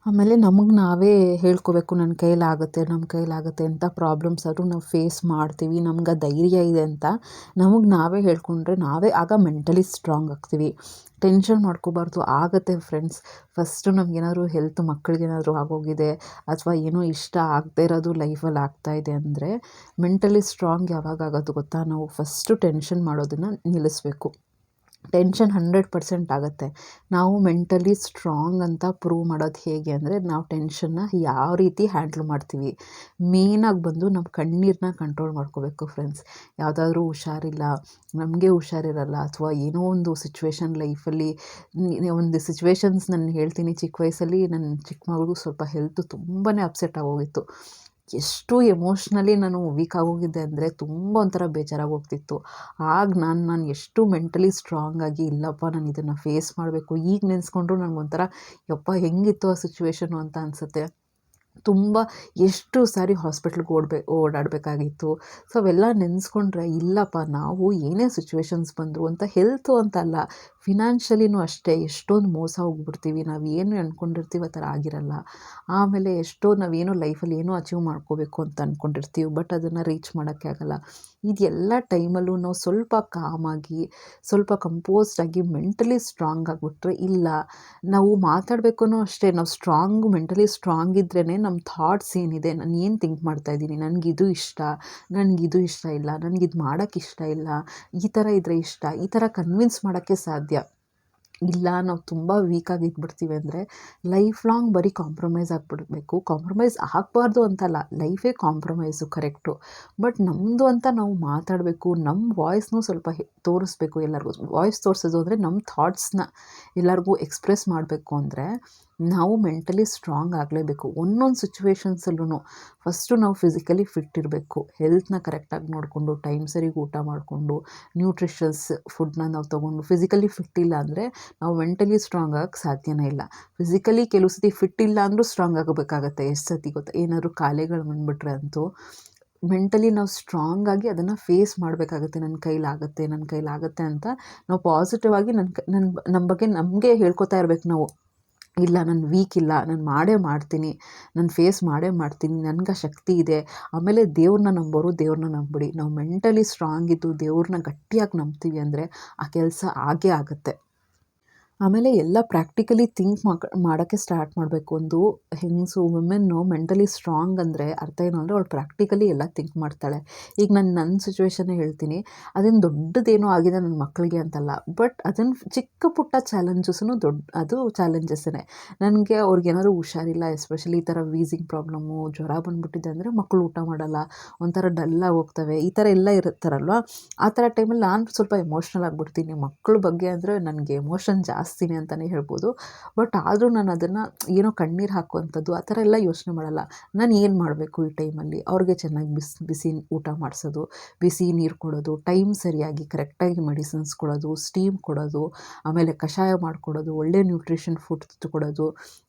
ಆಮೇಲೆ ನಮಗೆ ನಾವೇ ಹೇಳ್ಕೋಬೇಕು ನನ್ನ ಕೈಲಾಗುತ್ತೆ ನಮ್ಮ ಕೈಲಾಗುತ್ತೆ ಅಂತ ಪ್ರಾಬ್ಲಮ್ಸ್ ಆದರೂ ನಾವು ಫೇಸ್ ಮಾಡ್ತೀವಿ, ನಮ್ಗೆ ಧೈರ್ಯ ಇದೆ ಅಂತ ನಮಗೆ ನಾವೇ ಹೇಳ್ಕೊಂಡ್ರೆ ನಾವೇ ಆಗ ಮೆಂಟಲಿ ಸ್ಟ್ರಾಂಗ್ ಆಗ್ತೀವಿ. ಟೆನ್ಷನ್ ಮಾಡ್ಕೋಬಾರ್ದು, ಆಗುತ್ತೆ ಫ್ರೆಂಡ್ಸ್ ಫಸ್ಟು ನಮಗೇನಾದ್ರು ಹೆಲ್ತ್ ಮಕ್ಕಳಿಗೇನಾದರೂ ಆಗೋಗಿದೆ, ಅಥವಾ ಏನೋ ಇಷ್ಟ ಆಗದೇ ಇರೋದು ಲೈಫಲ್ಲಿ ಆಗ್ತಾಯಿದೆ ಅಂದರೆ ಮೆಂಟಲಿ ಸ್ಟ್ರಾಂಗ್ ಯಾವಾಗ ಆಗೋದು ಗೊತ್ತಾ? ನಾವು ಫಸ್ಟು ಟೆನ್ಷನ್ ಮಾಡೋದನ್ನು ನಿಲ್ಲಿಸ್ಬೇಕು. ಟೆನ್ಷನ್ ಹಂಡ್ರೆಡ್ ಪರ್ಸೆಂಟ್ ಆಗುತ್ತೆ. ನಾವು ಮೆಂಟಲಿ ಸ್ಟ್ರಾಂಗ್ ಅಂತ ಪ್ರೂವ್ ಮಾಡೋದು ಹೇಗೆ ಅಂದರೆ ನಾವು ಟೆನ್ಷನ್ನ ಯಾವ ರೀತಿ ಹ್ಯಾಂಡ್ಲ್ ಮಾಡ್ತೀವಿ. ಮೇನಾಗಿ ಬಂದು ನಮ್ಮ ಕಣ್ಣೀರನ್ನ ಕಂಟ್ರೋಲ್ ಮಾಡ್ಕೋಬೇಕು ಫ್ರೆಂಡ್ಸ್. ಯಾವುದಾದ್ರೂ ಹುಷಾರಿಲ್ಲ, ನಮಗೆ ಹುಷಾರಿರಲ್ಲ ಅಥವಾ ಏನೋ ಒಂದು ಸಿಚುವೇಶನ್ ಲೈಫಲ್ಲಿ ಒಂದು ಸಿಚುವೇಶನ್ಸ್ ನಾನು ಹೇಳ್ತೀನಿ ಚಿಕ್ಕ ವಯಸ್ಸಲ್ಲಿ ನನ್ನ ಚಿಕ್ಕ ಮಗಳಿಗೂ ಸ್ವಲ್ಪ ಹೆಲ್ತು ತುಂಬಾ ಅಪ್ಸೆಟ್ ಆಗೋಗಿತ್ತು. ಎಷ್ಟು ಎಮೋಷ್ನಲಿ ನಾನು ವೀಕ್ ಆಗೋಗಿದ್ದೆ ಅಂದರೆ ತುಂಬ ಒಂಥರ ಬೇಜಾರಾಗಿ ಹೋಗ್ತಿತ್ತು. ಆಗ ನಾನು ನಾನು ಎಷ್ಟು ಮೆಂಟಲಿ ಸ್ಟ್ರಾಂಗ್ ಆಗಿ, ಇಲ್ಲಪ್ಪ, ನಾನು ಇದನ್ನು ಫೇಸ್ ಮಾಡಬೇಕು, ಈಗ ನೆನೆಸ್ಕೊಂಡ್ರು ನನಗೊಂಥರ ಯಪ್ಪ, ಹೆಂಗಿತ್ತು ಆ ಸಿಚುವೇಶನು ಅಂತ ಅನಿಸುತ್ತೆ. ತುಂಬ ಎಷ್ಟು ಸಾರಿ ಹಾಸ್ಪಿಟ್ಲ್ಗೆ ಓಡಬೇ, ಓಡಾಡಬೇಕಾಗಿತ್ತು. ಸೊ ಅವೆಲ್ಲ ನೆನೆಸ್ಕೊಂಡ್ರೆ, ಇಲ್ಲಪ್ಪ, ನಾವು ಏನೇ ಸಿಚುವೇಶನ್ಸ್ ಬಂದರು ಅಂತ ಹೆಲ್ತು ಅಂತ ಅಲ್ಲ ಫಿನಾನ್ಷಿಯಲಿನೂ ಅಷ್ಟೇ ಎಷ್ಟೊಂದು ಮೋಸ ಹೋಗ್ಬಿಡ್ತೀವಿ, ನಾವು ಏನು ಅಂದ್ಕೊಂಡಿರ್ತೀವಿ ಆ ಥರ ಆಗಿರಲ್ಲ. ಆಮೇಲೆ ಎಷ್ಟೋ ನಾವೇನೋ ಲೈಫಲ್ಲಿ ಏನೋ ಅಚೀವ್ ಮಾಡ್ಕೋಬೇಕು ಅಂತ ಅಂದ್ಕೊಂಡಿರ್ತೀವಿ ಬಟ್ ಅದನ್ನು ರೀಚ್ ಮಾಡೋಕ್ಕೆ ಆಗಲ್ಲ. ಇದೆಲ್ಲ ಟೈಮಲ್ಲೂ ನಾವು ಸ್ವಲ್ಪ ಕಾಮಾಗಿ ಸ್ವಲ್ಪ ಕಂಪೋಸ್ಡ್ ಆಗಿ ಮೆಂಟಲಿ ಸ್ಟ್ರಾಂಗ್ ಆಗಿಬಿಟ್ರೆ ಇಲ್ಲ. ನಾವು ಮಾತಾಡಬೇಕು ಅಷ್ಟೇ, ನಾವು ಸ್ಟ್ರಾಂಗ್ ಮೆಂಟಲಿ ಸ್ಟ್ರಾಂಗ್ ಇದ್ರೇ ನಮ್ಮ ಥಾಟ್ಸ್ ಏನಿದೆ, ನಾನು ಏನು ಥಿಂಕ್ ಮಾಡ್ತಾ ಇದ್ದೀನಿ, ನನಗಿದು ಇಷ್ಟ ನನಗಿದು ಇಷ್ಟ ಇಲ್ಲ, ನನಗಿದು ಮಾಡೋಕ್ಕೆ ಇಷ್ಟ ಇಲ್ಲ, ಈ ಥರ ಇದ್ರೆ ಇಷ್ಟ, ಈ ಥರ ಕನ್ವಿನ್ಸ್ ಮಾಡೋಕ್ಕೆ ಸಾಧ್ಯ. ಇಲ್ಲ, ನಾವು ತುಂಬ ವೀಕಾಗಿ ಇದ್ಬಿಡ್ತೀವಿ ಅಂದರೆ ಲೈಫ್ ಲಾಂಗ್ ಬರೀ ಕಾಂಪ್ರಮೈಸ್ ಆಗಿಬಿಡ್ಬೇಕು. ಕಾಂಪ್ರಮೈಸ್ ಆಗಬಾರ್ದು ಅಂತಲ್ಲ ಲೈಫೇ ಕಾಂಪ್ರಮೈಸು ಕರೆಕ್ಟು ಬಟ್ ನಮ್ಮದು ಅಂತ ನಾವು ಮಾತಾಡಬೇಕು ನಮ್ಮ ವಾಯ್ಸ್ನೂ ಸ್ವಲ್ಪ ತೋರಿಸ್ಬೇಕು ಎಲ್ಲರಿಗೂ. ವಾಯ್ಸ್ ತೋರಿಸೋದು ಅಂದರೆ ನಮ್ಮ ಥಾಟ್ಸ್ನ ಎಲ್ಲರಿಗೂ ಎಕ್ಸ್ಪ್ರೆಸ್ ಮಾಡಬೇಕು ಅಂದರೆ ನಾವು ಮೆಂಟಲಿ ಸ್ಟ್ರಾಂಗ್ ಆಗಲೇಬೇಕು. ಒಂದೊಂದು ಸಿಚುವೇಶನ್ಸಲ್ಲೂ ಫಸ್ಟು ನಾವು ಫಿಸಿಕಲಿ ಫಿಟ್ ಇರಬೇಕು. ಹೆಲ್ತ್ನ ಕರೆಕ್ಟಾಗಿ ನೋಡಿಕೊಂಡು ಟೈಮ್ ಸರಿಗೆ ಊಟ ಮಾಡಿಕೊಂಡು ನ್ಯೂಟ್ರಿಷನ್ಸ್ ಫುಡ್ನ ನಾವು ತೊಗೊಂಡು ಫಿಸಿಕಲಿ ಫಿಟ್ ಇಲ್ಲ ಅಂದರೆ ನಾವು ಮೆಂಟಲಿ ಸ್ಟ್ರಾಂಗ್ ಆಗೋಕ್ಕೆ ಸಾಧ್ಯನೇ ಇಲ್ಲ. ಫಿಸಿಕಲಿ ಕೆಲವು ಸತಿ ಫಿಟ್ ಇಲ್ಲ ಅಂದರೂ ಸ್ಟ್ರಾಂಗ್ ಆಗಬೇಕಾಗತ್ತೆ. ಎಷ್ಟು ಸತಿ ಗೊತ್ತಾ? ಏನಾದರೂ ಕಾಯಿಲೆಗಳು ಬಂದುಬಿಟ್ರೆ ಅಂತೂ ಮೆಂಟಲಿ ನಾವು ಸ್ಟ್ರಾಂಗ್ ಆಗಿ ಅದನ್ನು ಫೇಸ್ ಮಾಡಬೇಕಾಗತ್ತೆ. ನನ್ನ ಕೈಲಾಗುತ್ತೆ ನನ್ನ ಕೈಲಾಗುತ್ತೆ ಅಂತ ನಾವು ಪಾಸಿಟಿವ್ ಆಗಿ ನನ್ನ ನನ್ನ ನಮ್ಮ ಬಗ್ಗೆ ನಮಗೆ ಹೇಳ್ಕೊತಾ ಇರಬೇಕು ನಾವು. ಇಲ್ಲ, ನಾನು ವೀಕ್ ಇಲ್ಲ, ನಾನು ಮಾಡೇ ಮಾಡ್ತೀನಿ, ನಾನು ಫೇಸ್ ಮಾಡೇ ಮಾಡ್ತೀನಿ, ನನ್ಗೆ ಶಕ್ತಿ ಇದೆ, ಆಮೇಲೆ ದೇವ್ರನ್ನ ನಂಬೋರು ದೇವ್ರನ್ನ ನಂಬಿಡಿ ನಾವು ಮೆಂಟಲಿ ಸ್ಟ್ರಾಂಗ್ ಇದ್ದು ದೇವ್ರನ್ನ ಗಟ್ಟಿಯಾಗಿ ನಂಬ್ತೀವಿ ಅಂದರೆ ಆ ಕೆಲಸ ಆಗೇ ಆಗುತ್ತೆ. ಆಮೇಲೆ ಎಲ್ಲ ಪ್ರಾಕ್ಟಿಕಲಿ ಥಿಂಕ್ ಮಾಡ್ ಮಾಡೋಕ್ಕೆ ಸ್ಟಾರ್ಟ್ ಮಾಡಬೇಕು. ಒಂದು ಹೆಂಗಸು ವುಮೆನ್ನು ಮೆಂಟಲಿ ಸ್ಟ್ರಾಂಗ್ ಅಂದರೆ ಅರ್ಥ ಏನು ಅಂದರೆ ಅವಳು ಪ್ರಾಕ್ಟಿಕಲಿ ಎಲ್ಲ ಥಿಂಕ್ ಮಾಡ್ತಾಳೆ. ಈಗ ನಾನು ನನ್ನ ಸಿಚುವೇಶನ್ನೇ ಹೇಳ್ತೀನಿ. ಅದೇನು ದೊಡ್ಡದೇನೋ ಆಗಿದೆ ನನ್ನ ಮಕ್ಕಳಿಗೆ ಅಂತಲ್ಲ. ಬಟ್ ಅದನ್ನು ಚಿಕ್ಕ ಪುಟ್ಟ ಚಾಲೆಂಜಸ್ನು ದೊಡ್ಡ ಅದು ಚಾಲೆಂಜಸ್ಸೇ ನನಗೆ ಅವ್ರಿಗೇನಾದ್ರು ಹುಷಾರಿಲ್ಲ ಎಸ್ಪೆಷಲಿ ಈ ಥರ ವೀಸಿಂಗ್ ಪ್ರಾಬ್ಲಮ್ಮು ಜ್ವರ ಬಂದುಬಿಟ್ಟಿದೆ ಅಂದರೆ ಮಕ್ಕಳು ಊಟ ಮಾಡಲ್ಲ, ಒಂಥರ ಡಲ್ಲಾಗಿ ಹೋಗ್ತವೆ, ಈ ಥರ ಎಲ್ಲ ಇರ್ತಾರಲ್ವ ಆ ಥರ ಟೈಮಲ್ಲಿ ನಾನು ಸ್ವಲ್ಪ ಎಮೋಷ್ನಲ್ ಆಗಿಬಿಡ್ತೀನಿ. ಮಕ್ಕಳ ಬಗ್ಗೆ ಅಂದರೆ ನನಗೆ ಎಮೋಷನ್ ಜಾಸ್ತಿ ಜಾಸ್ತಿನೇ ಅಂತಲೇ ಹೇಳ್ಬೋದು. ಬಟ್ ಆದರೂ ನಾನು ಅದನ್ನು ಏನೋ ಕಣ್ಣೀರು ಹಾಕುವಂಥದ್ದು ಆ ಥರ ಎಲ್ಲ ಯೋಚನೆ ಮಾಡಲ್ಲ. ನಾನು ಏನು ಮಾಡಬೇಕು ಈ ಟೈಮಲ್ಲಿ ಅವ್ರಿಗೆ ಚೆನ್ನಾಗಿ ಬಿಸಿ ಬಿಸಿ ಊಟ ಮಾಡಿಸೋದು, ಬಿಸಿ ನೀರು ಕೊಡೋದು ಟೈಮ್ ಸರಿಯಾಗಿ ಕರೆಕ್ಟಾಗಿ ಮೆಡಿಸಿನ್ಸ್ ಕೊಡೋದು ಸ್ಟೀಮ್ ಕೊಡೋದು, ಆಮೇಲೆ ಕಷಾಯ ಮಾಡಿಕೊಡೋದು, ಒಳ್ಳೆ ನ್ಯೂಟ್ರಿಷನ್ ಫುಡ್ ಕೊಡೋದು,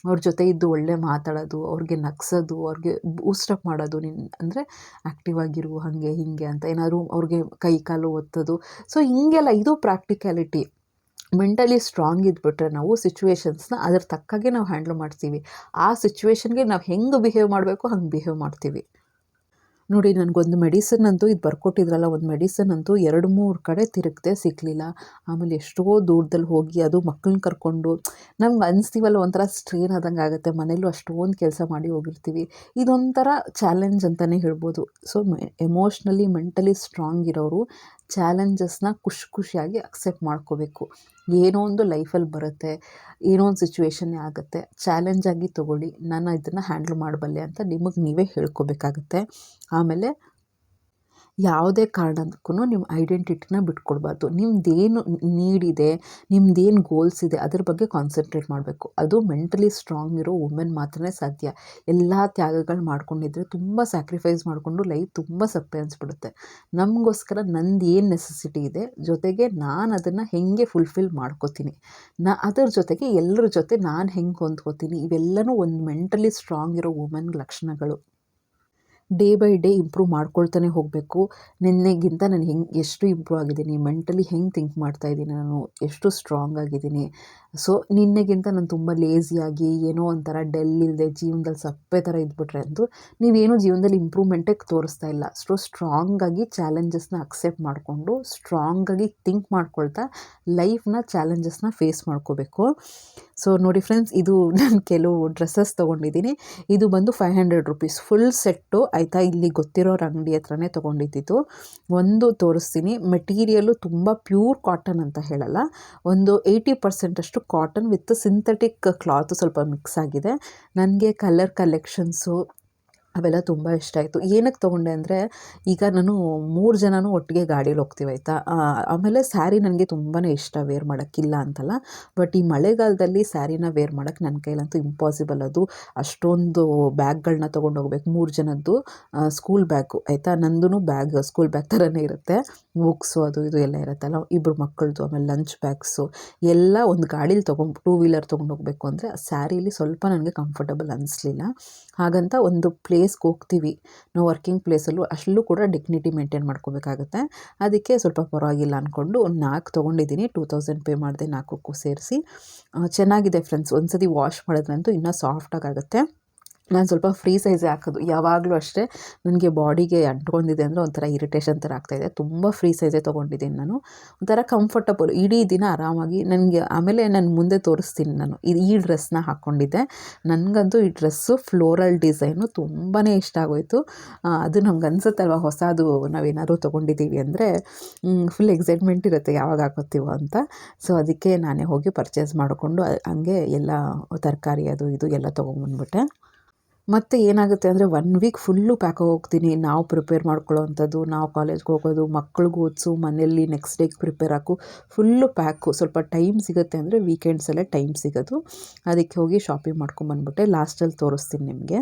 ಅವ್ರ ಜೊತೆ ಇದ್ದು ಒಳ್ಳೆ ಮಾತಾಡೋದು, ಅವ್ರಿಗೆ ನಗ್ಸೋದು, ಅವ್ರಿಗೆ ಬೂಸ್ಟಪ್ ಮಾಡೋದು ನಿನ್ನ ಅಂದರೆ ಆ್ಯಕ್ಟಿವ್ ಆಗಿರು ಹಾಗೆ ಹೀಗೆ ಅಂತ ಏನಾದರೂ ಅವ್ರಿಗೆ ಕೈ ಕಾಲು ಒತ್ತೋದು. ಸೊ ಹೀಗೆಲ್ಲ ಇದು ಪ್ರಾಕ್ಟಿಕ್ಯಾಲಿಟಿ ಮೆಂಟಲಿ ಸ್ಟ್ರಾಂಗ್ ಇದ್ಬಿಟ್ರೆ ನಾವು ಸಿಚುವೇಶನ್ಸ್ನ ಅದ್ರ ತಕ್ಕಾಗೆ ನಾವು ಹ್ಯಾಂಡ್ಲ್ ಮಾಡ್ತೀವಿ. ಆ ಸಿಚುವೇಶನ್ಗೆ ನಾವು ಹೆಂಗೆ ಬಿಹೇವ್ ಮಾಡಬೇಕು ಹಂಗೆ ಬಿಹೇವ್ ಮಾಡ್ತೀವಿ. ನೋಡಿ, ನನಗೊಂದು ಮೆಡಿಸನ್ ಅಂತೂ ಇದು ಬರ್ಕೊಟ್ಟಿದ್ರಲ್ಲ, ಒಂದು ಮೆಡಿಸನ್ ಅಂತೂ ಎರಡು ಮೂರು ಕಡೆ ತಿರುಗದೆ ಸಿಗಲಿಲ್ಲ ಆಮೇಲೆ ಎಷ್ಟೋ ದೂರದಲ್ಲಿ ಹೋಗಿ ಅದು ಮಕ್ಕಳನ್ನ ಕರ್ಕೊಂಡು ನಮ್ಗೆ ಅನಿಸ್ತೀವಲ್ಲ, ಒಂಥರ ಸ್ಟ್ರೇನ್ ಆದಂಗೆ ಆಗುತ್ತೆ. ಮನೇಲೂ ಅಷ್ಟೊಂದು ಕೆಲಸ ಮಾಡಿ ಹೋಗಿರ್ತೀವಿ. ಇದೊಂಥರ ಚಾಲೆಂಜ್ ಅಂತಲೇ ಹೇಳ್ಬೋದು. ಸೊ, ಎಮೋಷ್ನಲಿ, ಮೆಂಟಲಿ ಸ್ಟ್ರಾಂಗ್ ಇರೋರು ಚಾಲೆಂಜಸ್ನ ಖುಷಿ ಖುಷಿಯಾಗಿ ಅಕ್ಸೆಪ್ಟ್ ಮಾಡ್ಕೋಬೇಕು. ಏನೋ ಒಂದು ಲೈಫಲ್ಲಿ ಬರುತ್ತೆ, ಏನೋ ಒಂದು ಸಿಚುವೇಶನ್ನೇ ಆಗುತ್ತೆ ಚಾಲೆಂಜಾಗಿ ತೊಗೊಳ್ಳಿ ನಾನು ಇದನ್ನು ಹ್ಯಾಂಡ್ಲ್ ಮಾಡಬಲ್ಲೆ ಅಂತ ನಿಮಗೆ ನೀವೇ ಹೇಳ್ಕೋಬೇಕಾಗುತ್ತೆ. ಆಮೇಲೆ ಯಾವುದೇ ಕಾರಣಕ್ಕೂ ನಿಮ್ಮ ಐಡೆಂಟಿಟಿನ ಬಿಟ್ಕೊಡ್ಬಾರ್ದು. ನಿಮ್ಮದೇನು ನೀಡಿದೆ ನಿಮ್ಮದೇನು ಗೋಲ್ಸ್ ಇದೆ, ಅದ್ರ ಬಗ್ಗೆ ಕಾನ್ಸಂಟ್ರೇಟ್ ಮಾಡಬೇಕು. ಅದು ಮೆಂಟಲಿ ಸ್ಟ್ರಾಂಗ್ ಇರೋ ವುಮೆನ್ ಮಾತ್ರನೇ ಸಾಧ್ಯ. ಎಲ್ಲ ತ್ಯಾಗಗಳು ಮಾಡ್ಕೊಂಡಿದ್ರೆ ತುಂಬ ಸ್ಯಾಕ್ರಿಫೈಸ್ ಮಾಡಿಕೊಂಡು ಲೈಫ್ ತುಂಬ ಸಪ್ಪೆ ಅನಿಸ್ಬಿಡುತ್ತೆ. ನಮಗೋಸ್ಕರ ನಂದು ಏನು ನೆಸೆಸಿಟಿ ಇದೆ, ಜೊತೆಗೆ ನಾನು ಅದನ್ನು ಹೇಗೆ ಫುಲ್ಫಿಲ್ ಮಾಡ್ಕೋತೀನಿ? ನಾ ಅದರ ಜೊತೆಗೆ ಎಲ್ಲರ ಜೊತೆ ನಾನು ಹೆಂಗೆ ಹೊಂದ್ಕೋತೀನಿ? ಇವೆಲ್ಲವೂ ಒಂದು ಮೆಂಟಲಿ ಸ್ಟ್ರಾಂಗ್ ಇರೋ ವುಮೆನ್ ಲಕ್ಷಣಗಳು. ಡೇ ಬೈ ಡೇ ಇಂಪ್ರೂವ್ ಮಾಡ್ಕೊಳ್ತಾನೆ ಹೋಗಬೇಕು. ನಿನ್ನೆಗಿಂತ ನಾನು ಹೆಂಗೆ, ಎಷ್ಟು ಇಂಪ್ರೂವ್ ಆಗಿದ್ದೀನಿ ಮೆಂಟಲಿ ಹೆಂಗೆ ಥಿಂಕ್ ಮಾಡ್ತಾ ಇದ್ದೀನಿ, ನಾನು ಎಷ್ಟು ಸ್ಟ್ರಾಂಗ್ ಆಗಿದ್ದೀನಿ. ಸೊ ನಿನ್ನೆಗಿಂತ ನಾನು ತುಂಬ ಲೇಸಿಯಾಗಿ ಏನೋ ಒಂಥರ ಡೆಲ್ ಇಲ್ಲದೆ ಜೀವನದಲ್ಲಿ ಸಪ್ಪೆ ಥರ ಇದ್ಬಿಟ್ರೆ ಅಂತೂ ನೀವೇನು ಜೀವನದಲ್ಲಿ ಇಂಪ್ರೂವ್ಮೆಂಟೇ ತೋರಿಸ್ತಾ ಇಲ್ಲ. ಸ್ಟ್ರಾಂಗ್ ಸ್ಟ್ರಾಂಗಾಗಿ ಚಾಲೆಂಜಸ್ನ ಅಕ್ಸೆಪ್ಟ್ ಮಾಡಿಕೊಂಡು ಸ್ಟ್ರಾಂಗಾಗಿ ಥಿಂಕ್ ಮಾಡ್ಕೊಳ್ತಾ ಲೈಫ್ನ ಚಾಲೆಂಜಸ್ನ ಫೇಸ್ ಮಾಡ್ಕೋಬೇಕು. ಸೊ ನೋಡಿ ಫ್ರೆಂಡ್ಸ್ ಇದು ನಾನು ಕೆಲವು ಡ್ರೆಸ್ಸಸ್ ತೊಗೊಂಡಿದ್ದೀನಿ. ಇದು ಬಂದು five hundred rupees full set ಆಯಿತಾ? ಇಲ್ಲಿ ಗೊತ್ತಿರೋರ ಅಂಗಡಿ ಹತ್ರನೇ ತೊಗೊಂಡಿದ್ದಿತ್ತು ಒಂದು ತೋರಿಸ್ತೀನಿ. ಮೆಟೀರಿಯಲು ತುಂಬ ಪ್ಯೂರ್ ಕಾಟನ್ ಅಂತ ಹೇಳಲ್ಲ. ಒಂದು ಏಯ್ಟಿ ಪರ್ಸೆಂಟಷ್ಟು ಕಾಟನ್ ವಿತ್ ಸಿಂಥೆಟಿಕ್ ಕ್ಲಾತ್ ಸ್ವಲ್ಪ ಮಿಕ್ಸ್ ಆಗಿದೆ. ನನಗೆ ಕಲರ್ ಕಲೆಕ್ಷನ್ಸು ಅವೆಲ್ಲ ತುಂಬ ಇಷ್ಟ ಆಯಿತು. ಏನಕ್ಕೆ ತೊಗೊಂಡೆ ಅಂದರೆ, ಈಗ ನಾನು ಮೂರು ಜನನೂ ಒಟ್ಟಿಗೆ ಗಾಡೀಲಿ ಹೋಗ್ತೀವಿ ಆಯಿತಾ? ಆಮೇಲೆ ಸ್ಯಾರಿ ನನಗೆ ತುಂಬಾ ಇಷ್ಟ ವೇರ್ ಮಾಡೋಕ್ಕಿಲ್ಲ ಅಂತಲ್ಲ. ಬಟ್ ಈ ಮಳೆಗಾಲದಲ್ಲಿ ಸ್ಯಾರಿನ ವೇರ್ ಮಾಡೋಕ್ಕೆ ನನ್ನ ಕೈಲಂತೂ ಇಂಪಾಸಿಬಲ್ ಅದು. ಅಷ್ಟೊಂದು ಬ್ಯಾಗ್ಗಳನ್ನ ತೊಗೊಂಡು ಹೋಗ್ಬೇಕು ಮೂರು ಜನದ್ದು ಸ್ಕೂಲ್ ಬ್ಯಾಗು ಆಯಿತಾ? ನಂದು ಬ್ಯಾಗ್ ಸ್ಕೂಲ್ ಬ್ಯಾಗ್ ಥರನೇ ಇರುತ್ತೆ. ಬುಕ್ಸು ಅದು ಇದು ಎಲ್ಲ ಇರುತ್ತಲ್ಲ ಇಬ್ಬರು ಮಕ್ಕಳದು, ಆಮೇಲೆ ಲಂಚ್ ಬ್ಯಾಗ್ಸು ಎಲ್ಲ ಒಂದು ಗಾಡೀಲಿ ತೊಗೊಂಡು ಟೂ ವೀಲರ್ ತೊಗೊಂಡು ಹೋಗಬೇಕು ಅಂದರೆ ಆ ಸ್ಯಾರೀಲಿ ಸ್ವಲ್ಪ ನನಗೆ ಕಂಫರ್ಟಬಲ್ ಅನಿಸ್ಲಿಲ್ಲ. ಹಾಗಂತ ಒಂದು ಪ್ಲೇಸ್ಗೆ ಹೋಗ್ತೀವಿ. ನಾವು ವರ್ಕಿಂಗ್ ಪ್ಲೇಸಲ್ಲೂ ಅಷ್ಟು ಕೂಡ ಡಿಗ್ನಿಟಿ ಮೇಂಟೈನ್ ಮಾಡ್ಕೋಬೇಕಾಗುತ್ತೆ. ಅದಕ್ಕೆ ಸ್ವಲ್ಪ ಪರವಾಗಿಲ್ಲ ಅಂದ್ಕೊಂಡು ಒಂದು ನಾಲ್ಕು ತೊಗೊಂಡಿದ್ದೀನಿ. ಟೂ ತೌಸಂಡ್ ಪೇ ಮಾಡಿದೆ ನಾಲ್ಕಕ್ಕೂ ಸೇರಿಸಿ. ಚೆನ್ನಾಗಿದೆ ಫ್ರೆಂಡ್ಸ್ ಒಂದು ಸತಿ ವಾಶ್ ಮಾಡಿದ್ರಂತೂ ಇನ್ನೂ ಸಾಫ್ಟಾಗಿ ಆಗುತ್ತೆ ನಾನು ಸ್ವಲ್ಪ ಫ್ರೀ ಸೈಜೇ ಹಾಕೋದು. ಯಾವಾಗಲೂ ಅಷ್ಟೇ ನನಗೆ ಬಾಡಿಗೆ ಅಂಟ್ಕೊಂಡಿದೆ ಅಂದರೆ ಒಂಥರ ಇರಿಟೇಷನ್ ಥರ ಆಗ್ತಾಯಿದೆ ತುಂಬ ಫ್ರೀ ಸೈಜೇ ತೊಗೊಂಡಿದ್ದೀನಿ ನಾನು. ಒಂಥರ ಕಂಫರ್ಟಬಲ್ ಇಡೀ ದಿನ ಆರಾಮಾಗಿ ನನಗೆ ಆಮೇಲೆ ನಾನು ಮುಂದೆ ತೋರಿಸ್ತೀನಿ ನಾನು. ಇದು ಈ ಡ್ರೆಸ್ನ ಹಾಕ್ಕೊಂಡಿದ್ದೆ ನನಗಂತೂ ಈ ಡ್ರೆಸ್ಸು ಫ್ಲೋರಲ್ ಡಿಸೈನು ತುಂಬಾ ಇಷ್ಟ ಆಗೋಯಿತು. ಅದು ನಮ್ಗೆ ಅನ್ಸುತ್ತಲ್ವ ಹೊಸದು ನಾವೇನಾದ್ರು ತೊಗೊಂಡಿದ್ದೀವಿ ಅಂದರೆ ಫುಲ್ ಎಕ್ಸೈಟ್ಮೆಂಟ್ ಇರುತ್ತೆ ಯಾವಾಗ ಹಾಕೋತೀವೋ ಅಂತ. ಸೊ ಅದಕ್ಕೆ ನಾನೇ ಹೋಗಿ ಪರ್ಚೇಸ್ ಮಾಡಿಕೊಂಡು ಹಂಗೆ ಎಲ್ಲ ತರಕಾರಿ ಅದು ಇದು ಎಲ್ಲ ತೊಗೊಂಬಂದ್ಬಿಟ್ಟೆ ಮತ್ತು ಏನಾಗುತ್ತೆ ಅಂದರೆ ಒನ್ ವೀಕ್ ಫುಲ್ಲು ಪ್ಯಾಕ್ ಹೋಗ್ತೀನಿ. ನಾವು ಪ್ರಿಪೇರ್ ಮಾಡ್ಕೊಳ್ಳೋ ಅಂಥದ್ದು ನಾವು ಕಾಲೇಜ್ಗೆ ಹೋಗೋದು, ಮಕ್ಳಿಗೆ ಓದಿಸು, ಮನೆಯಲ್ಲಿ ನೆಕ್ಸ್ಟ್ ಡೇಗೆ ಪ್ರಿಪೇರ್ ಹಾಕು. ಫುಲ್ಲು ಪ್ಯಾಕು ಸ್ವಲ್ಪ ಟೈಮ್ ಸಿಗುತ್ತೆ ಅಂದರೆ ವೀಕೆಂಡ್ಸಲ್ಲೇ ಟೈಮ್ ಸಿಗೋದು. ಅದಕ್ಕೆ ಹೋಗಿ ಶಾಪಿಂಗ್ ಮಾಡ್ಕೊಂಬಂದ್ಬಿಟ್ಟೆ. ಲಾಸ್ಟಲ್ಲಿ ತೋರಿಸ್ತೀನಿ ನಿಮಗೆ.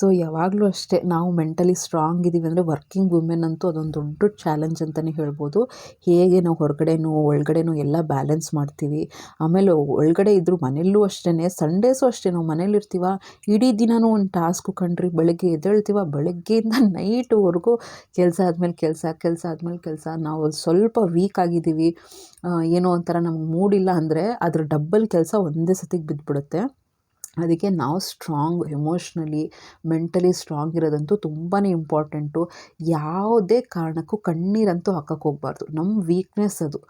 ಸೊ ಯಾವಾಗಲೂ ಅಷ್ಟೇ ನಾವು ಮೆಂಟಲಿ ಸ್ಟ್ರಾಂಗ್ ಇದ್ದೀವಿ ಅಂದರೆ ವರ್ಕಿಂಗ್ ವುಮೆನ್ ಅಂತೂ ಅದೊಂದು ದೊಡ್ಡ ಚಾಲೆಂಜ್ ಅಂತಲೇ ಹೇಳ್ಬೋದು. ಹೇಗೆ ನಾವು ಹೊರಗಡೆನೂ ಒಳಗಡೆನೂ ಎಲ್ಲ ಬ್ಯಾಲೆನ್ಸ್ ಮಾಡ್ತೀವಿ. ಆಮೇಲೆ ಒಳಗಡೆ ಇದ್ದರೂ ಮನೆಯಲ್ಲೂ ಅಷ್ಟೇ ಸಂಡೇಸು ಅಷ್ಟೇ ನಾವು ಮನೇಲಿರ್ತೀವ ಇಡೀ ದಿನವೂ ಒಂದು ಟಾಸ್ಕು ಕಂಡ್ರಿ, ಬೆಳಗ್ಗೆ ಎದ್ದೇಳ್ತೀವ? ಬೆಳಗ್ಗೆಯಿಂದ ನೈಟ್ವರೆಗೂ ಕೆಲಸ ಆದಮೇಲೆ ಕೆಲಸ ಕೆಲಸ ಆದಮೇಲೆ ಕೆಲಸ. ನಾವು ಸ್ವಲ್ಪ ವೀಕ್ ಆಗಿದ್ದೀವಿ. ಏನೋ ಒಂಥರ ನಮ್ಗೆ ಮೂಡಿಲ್ಲ ಅಂದರೆ ಅದ್ರ ಡಬ್ಬಲ್ ಕೆಲಸ ಒಂದೇ ಸತಿಗೆ ಬಿದ್ದುಬಿಡುತ್ತೆ ಅದಕ್ಕೆ ನಾವು ಸ್ಟ್ರಾಂಗ್ ಎಮೋಷ್ನಲಿ ಮೆಂಟಲಿ ಸ್ಟ್ರಾಂಗ್ ಇರೋದಂತೂ ತುಂಬಾ ಇಂಪಾರ್ಟೆಂಟು ಯಾವುದೇ ಕಾರಣಕ್ಕೂ ಕಣ್ಣೀರಂತೂ ಹಾಕಕ್ಕೆ ಹೋಗ್ಬಾರ್ದು. ನಮ್ಮ ವೀಕ್ನೆಸ್ ಅದು.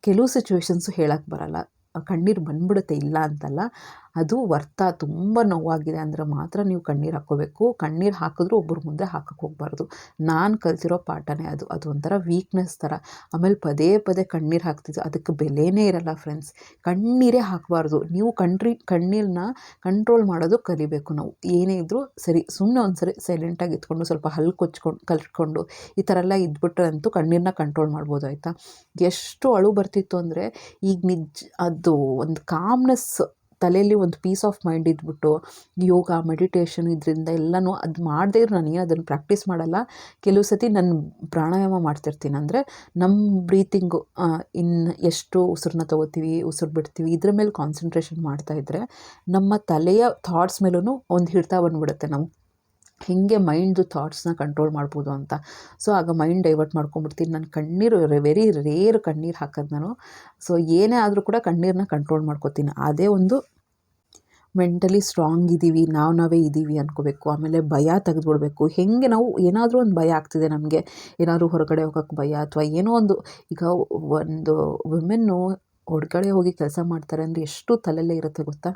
ಕೆಲವು ಸಿಚುವೇಶನ್ಸು ಹೇಳಕ್ಕೆ ಬರಲ್ಲ. ಕಣ್ಣೀರು ಬಂದ್ಬಿಡುತ್ತೆ ಇಲ್ಲ ಅಂತಲ್ಲ. ಅದು ವರ್ತ, ತುಂಬ ನೋವಾಗಿದೆ ಅಂದರೆ ಮಾತ್ರ ನೀವು ಕಣ್ಣೀರು ಹಾಕ್ಕೋಬೇಕು. ಕಣ್ಣೀರು ಹಾಕಿದ್ರೂ ಒಬ್ಬರ ಮುಂದೆ ಹಾಕಕ್ಕೆ ಹೋಗ್ಬಾರ್ದು. ನಾನು ಕಲ್ತಿರೋ ಪಾಠನೇ ಅದು. ಅದು ಒಂಥರ ವೀಕ್ನೆಸ್ ಥರ. ಆಮೇಲೆ ಪದೇ ಪದೇ ಕಣ್ಣೀರು ಹಾಕ್ತಿದ್ದು. ಅದಕ್ಕೆ ಬೆಲೆನೇ ಇರಲ್ಲ ಫ್ರೆಂಡ್ಸ್ ಕಣ್ಣೀರೇ ಹಾಕಬಾರ್ದು. ನೀವು ಕಣ್ರಿ ಕಣ್ಣೀರನ್ನ ಕಂಟ್ರೋಲ್ ಮಾಡೋದು ಕಲಿಬೇಕು ನಾವು. ಏನೇ ಇದ್ದರೂ ಸರಿ ಸುಮ್ಮನೆ ಒಂದು ಸರಿ ಸೈಲೆಂಟಾಗಿ ಇದ್ಕೊಂಡು ಸ್ವಲ್ಪ ಹಲ್ಲು ಕೊಚ್ಕೊಂಡು, ಕಲ್ತ್ಕೊಂಡು ಈ ಥರ ಎಲ್ಲ ಇದ್ಬಿಟ್ರೆ ಅಂತೂ ಕಣ್ಣೀರನ್ನ ಕಂಟ್ರೋಲ್ ಮಾಡ್ಬೋದು, ಆಯಿತಾ? ಎಷ್ಟು ಅಳು ಬರ್ತಿತ್ತು ಅಂದರೆ ಈಗ ನಿಜ, ಅದು ಒಂದು ಕಾಮ್ನೆಸ್ ತಲೆಯಲ್ಲಿ ಒಂದು ಪೀಸ್ ಆಫ್ ಮೈಂಡ್ ಇದ್ಬಿಟ್ಟು, ಯೋಗ ಮೆಡಿಟೇಷನ್ ಇದರಿಂದ ಎಲ್ಲನೂ ಅದು ಮಾಡದೇ ಇರೋ ನಾನು ಅದನ್ನು ಪ್ರಾಕ್ಟೀಸ್ ಮಾಡಲ್ಲ. ಕೆಲವು ಸತಿ ನಾನು ಪ್ರಾಣಾಯಾಮ ಮಾಡ್ತಿರ್ತೀನಿ ಅಂದರೆ ನಮ್ಮ ಬ್ರೀತಿಂಗು ಇನ್ನು ಎಷ್ಟು ಉಸಿರನ್ನ ತೊಗೋತೀವಿ, ಉಸಿರು ಬಿಡ್ತೀವಿ, ಇದ್ರ ಮೇಲೆ ಕಾನ್ಸಂಟ್ರೇಷನ್ ಮಾಡ್ತಾಯಿದ್ರೆ ನಮ್ಮ ತಲೆಯ ಥಾಟ್ಸ್ ಮೇಲೂ ಒಂದು ಹಿಡ್ತಾ ಬಂದ್ಬಿಡುತ್ತೆ. ನಾವು ಹೇಗೆ ಮೈಂಡ್ದು ಥಾಟ್ಸ್ನ ಕಂಟ್ರೋಲ್ ಮಾಡ್ಬೋದು ಅಂತ. ಸೊ ಆಗ ಮೈಂಡ್ ಡೈವರ್ಟ್ ಮಾಡ್ಕೊಂಬಿಡ್ತೀನಿ ನಾನು ಕಣ್ಣೀರು ವೆರಿ ರೇರ್ ಕಣ್ಣೀರು ಹಾಕೋದು ನಾನು. ಸೊ ಏನೇ ಆದರೂ ಕೂಡ ಕಣ್ಣೀರನ್ನ ಕಂಟ್ರೋಲ್ ಮಾಡ್ಕೋತೀನಿ. ಅದೇ ಒಂದು ಮೆಂಟಲಿ ಸ್ಟ್ರಾಂಗ್ ಇದ್ದೀವಿ ನಾವು ನಾವೇ ಇದ್ದೀವಿ ಅಂದ್ಕೋಬೇಕು ಆಮೇಲೆ ಭಯ ತೆಗೆದುಬಿಡ್ಬೇಕು. ಹೇಗೆ ನಾವು ಏನಾದರೂ ಒಂದು ಭಯ ಆಗ್ತಿದೆ ನಮಗೆ. ಏನಾದರೂ ಹೊರಗಡೆ ಹೋಗೋಕ್ಕೆ ಭಯ ಅಥವಾ ಏನೋ ಒಂದು, ಈಗ ಒಂದು ವುಮೆನ್ನು ಹೊರಗಡೆ ಹೋಗಿ ಕೆಲಸ ಮಾಡ್ತಾರೆ ಅಂದರೆ ಎಷ್ಟು ತಲೆಯಲ್ಲೇ ಇರುತ್ತೆ ಗೊತ್ತಾ?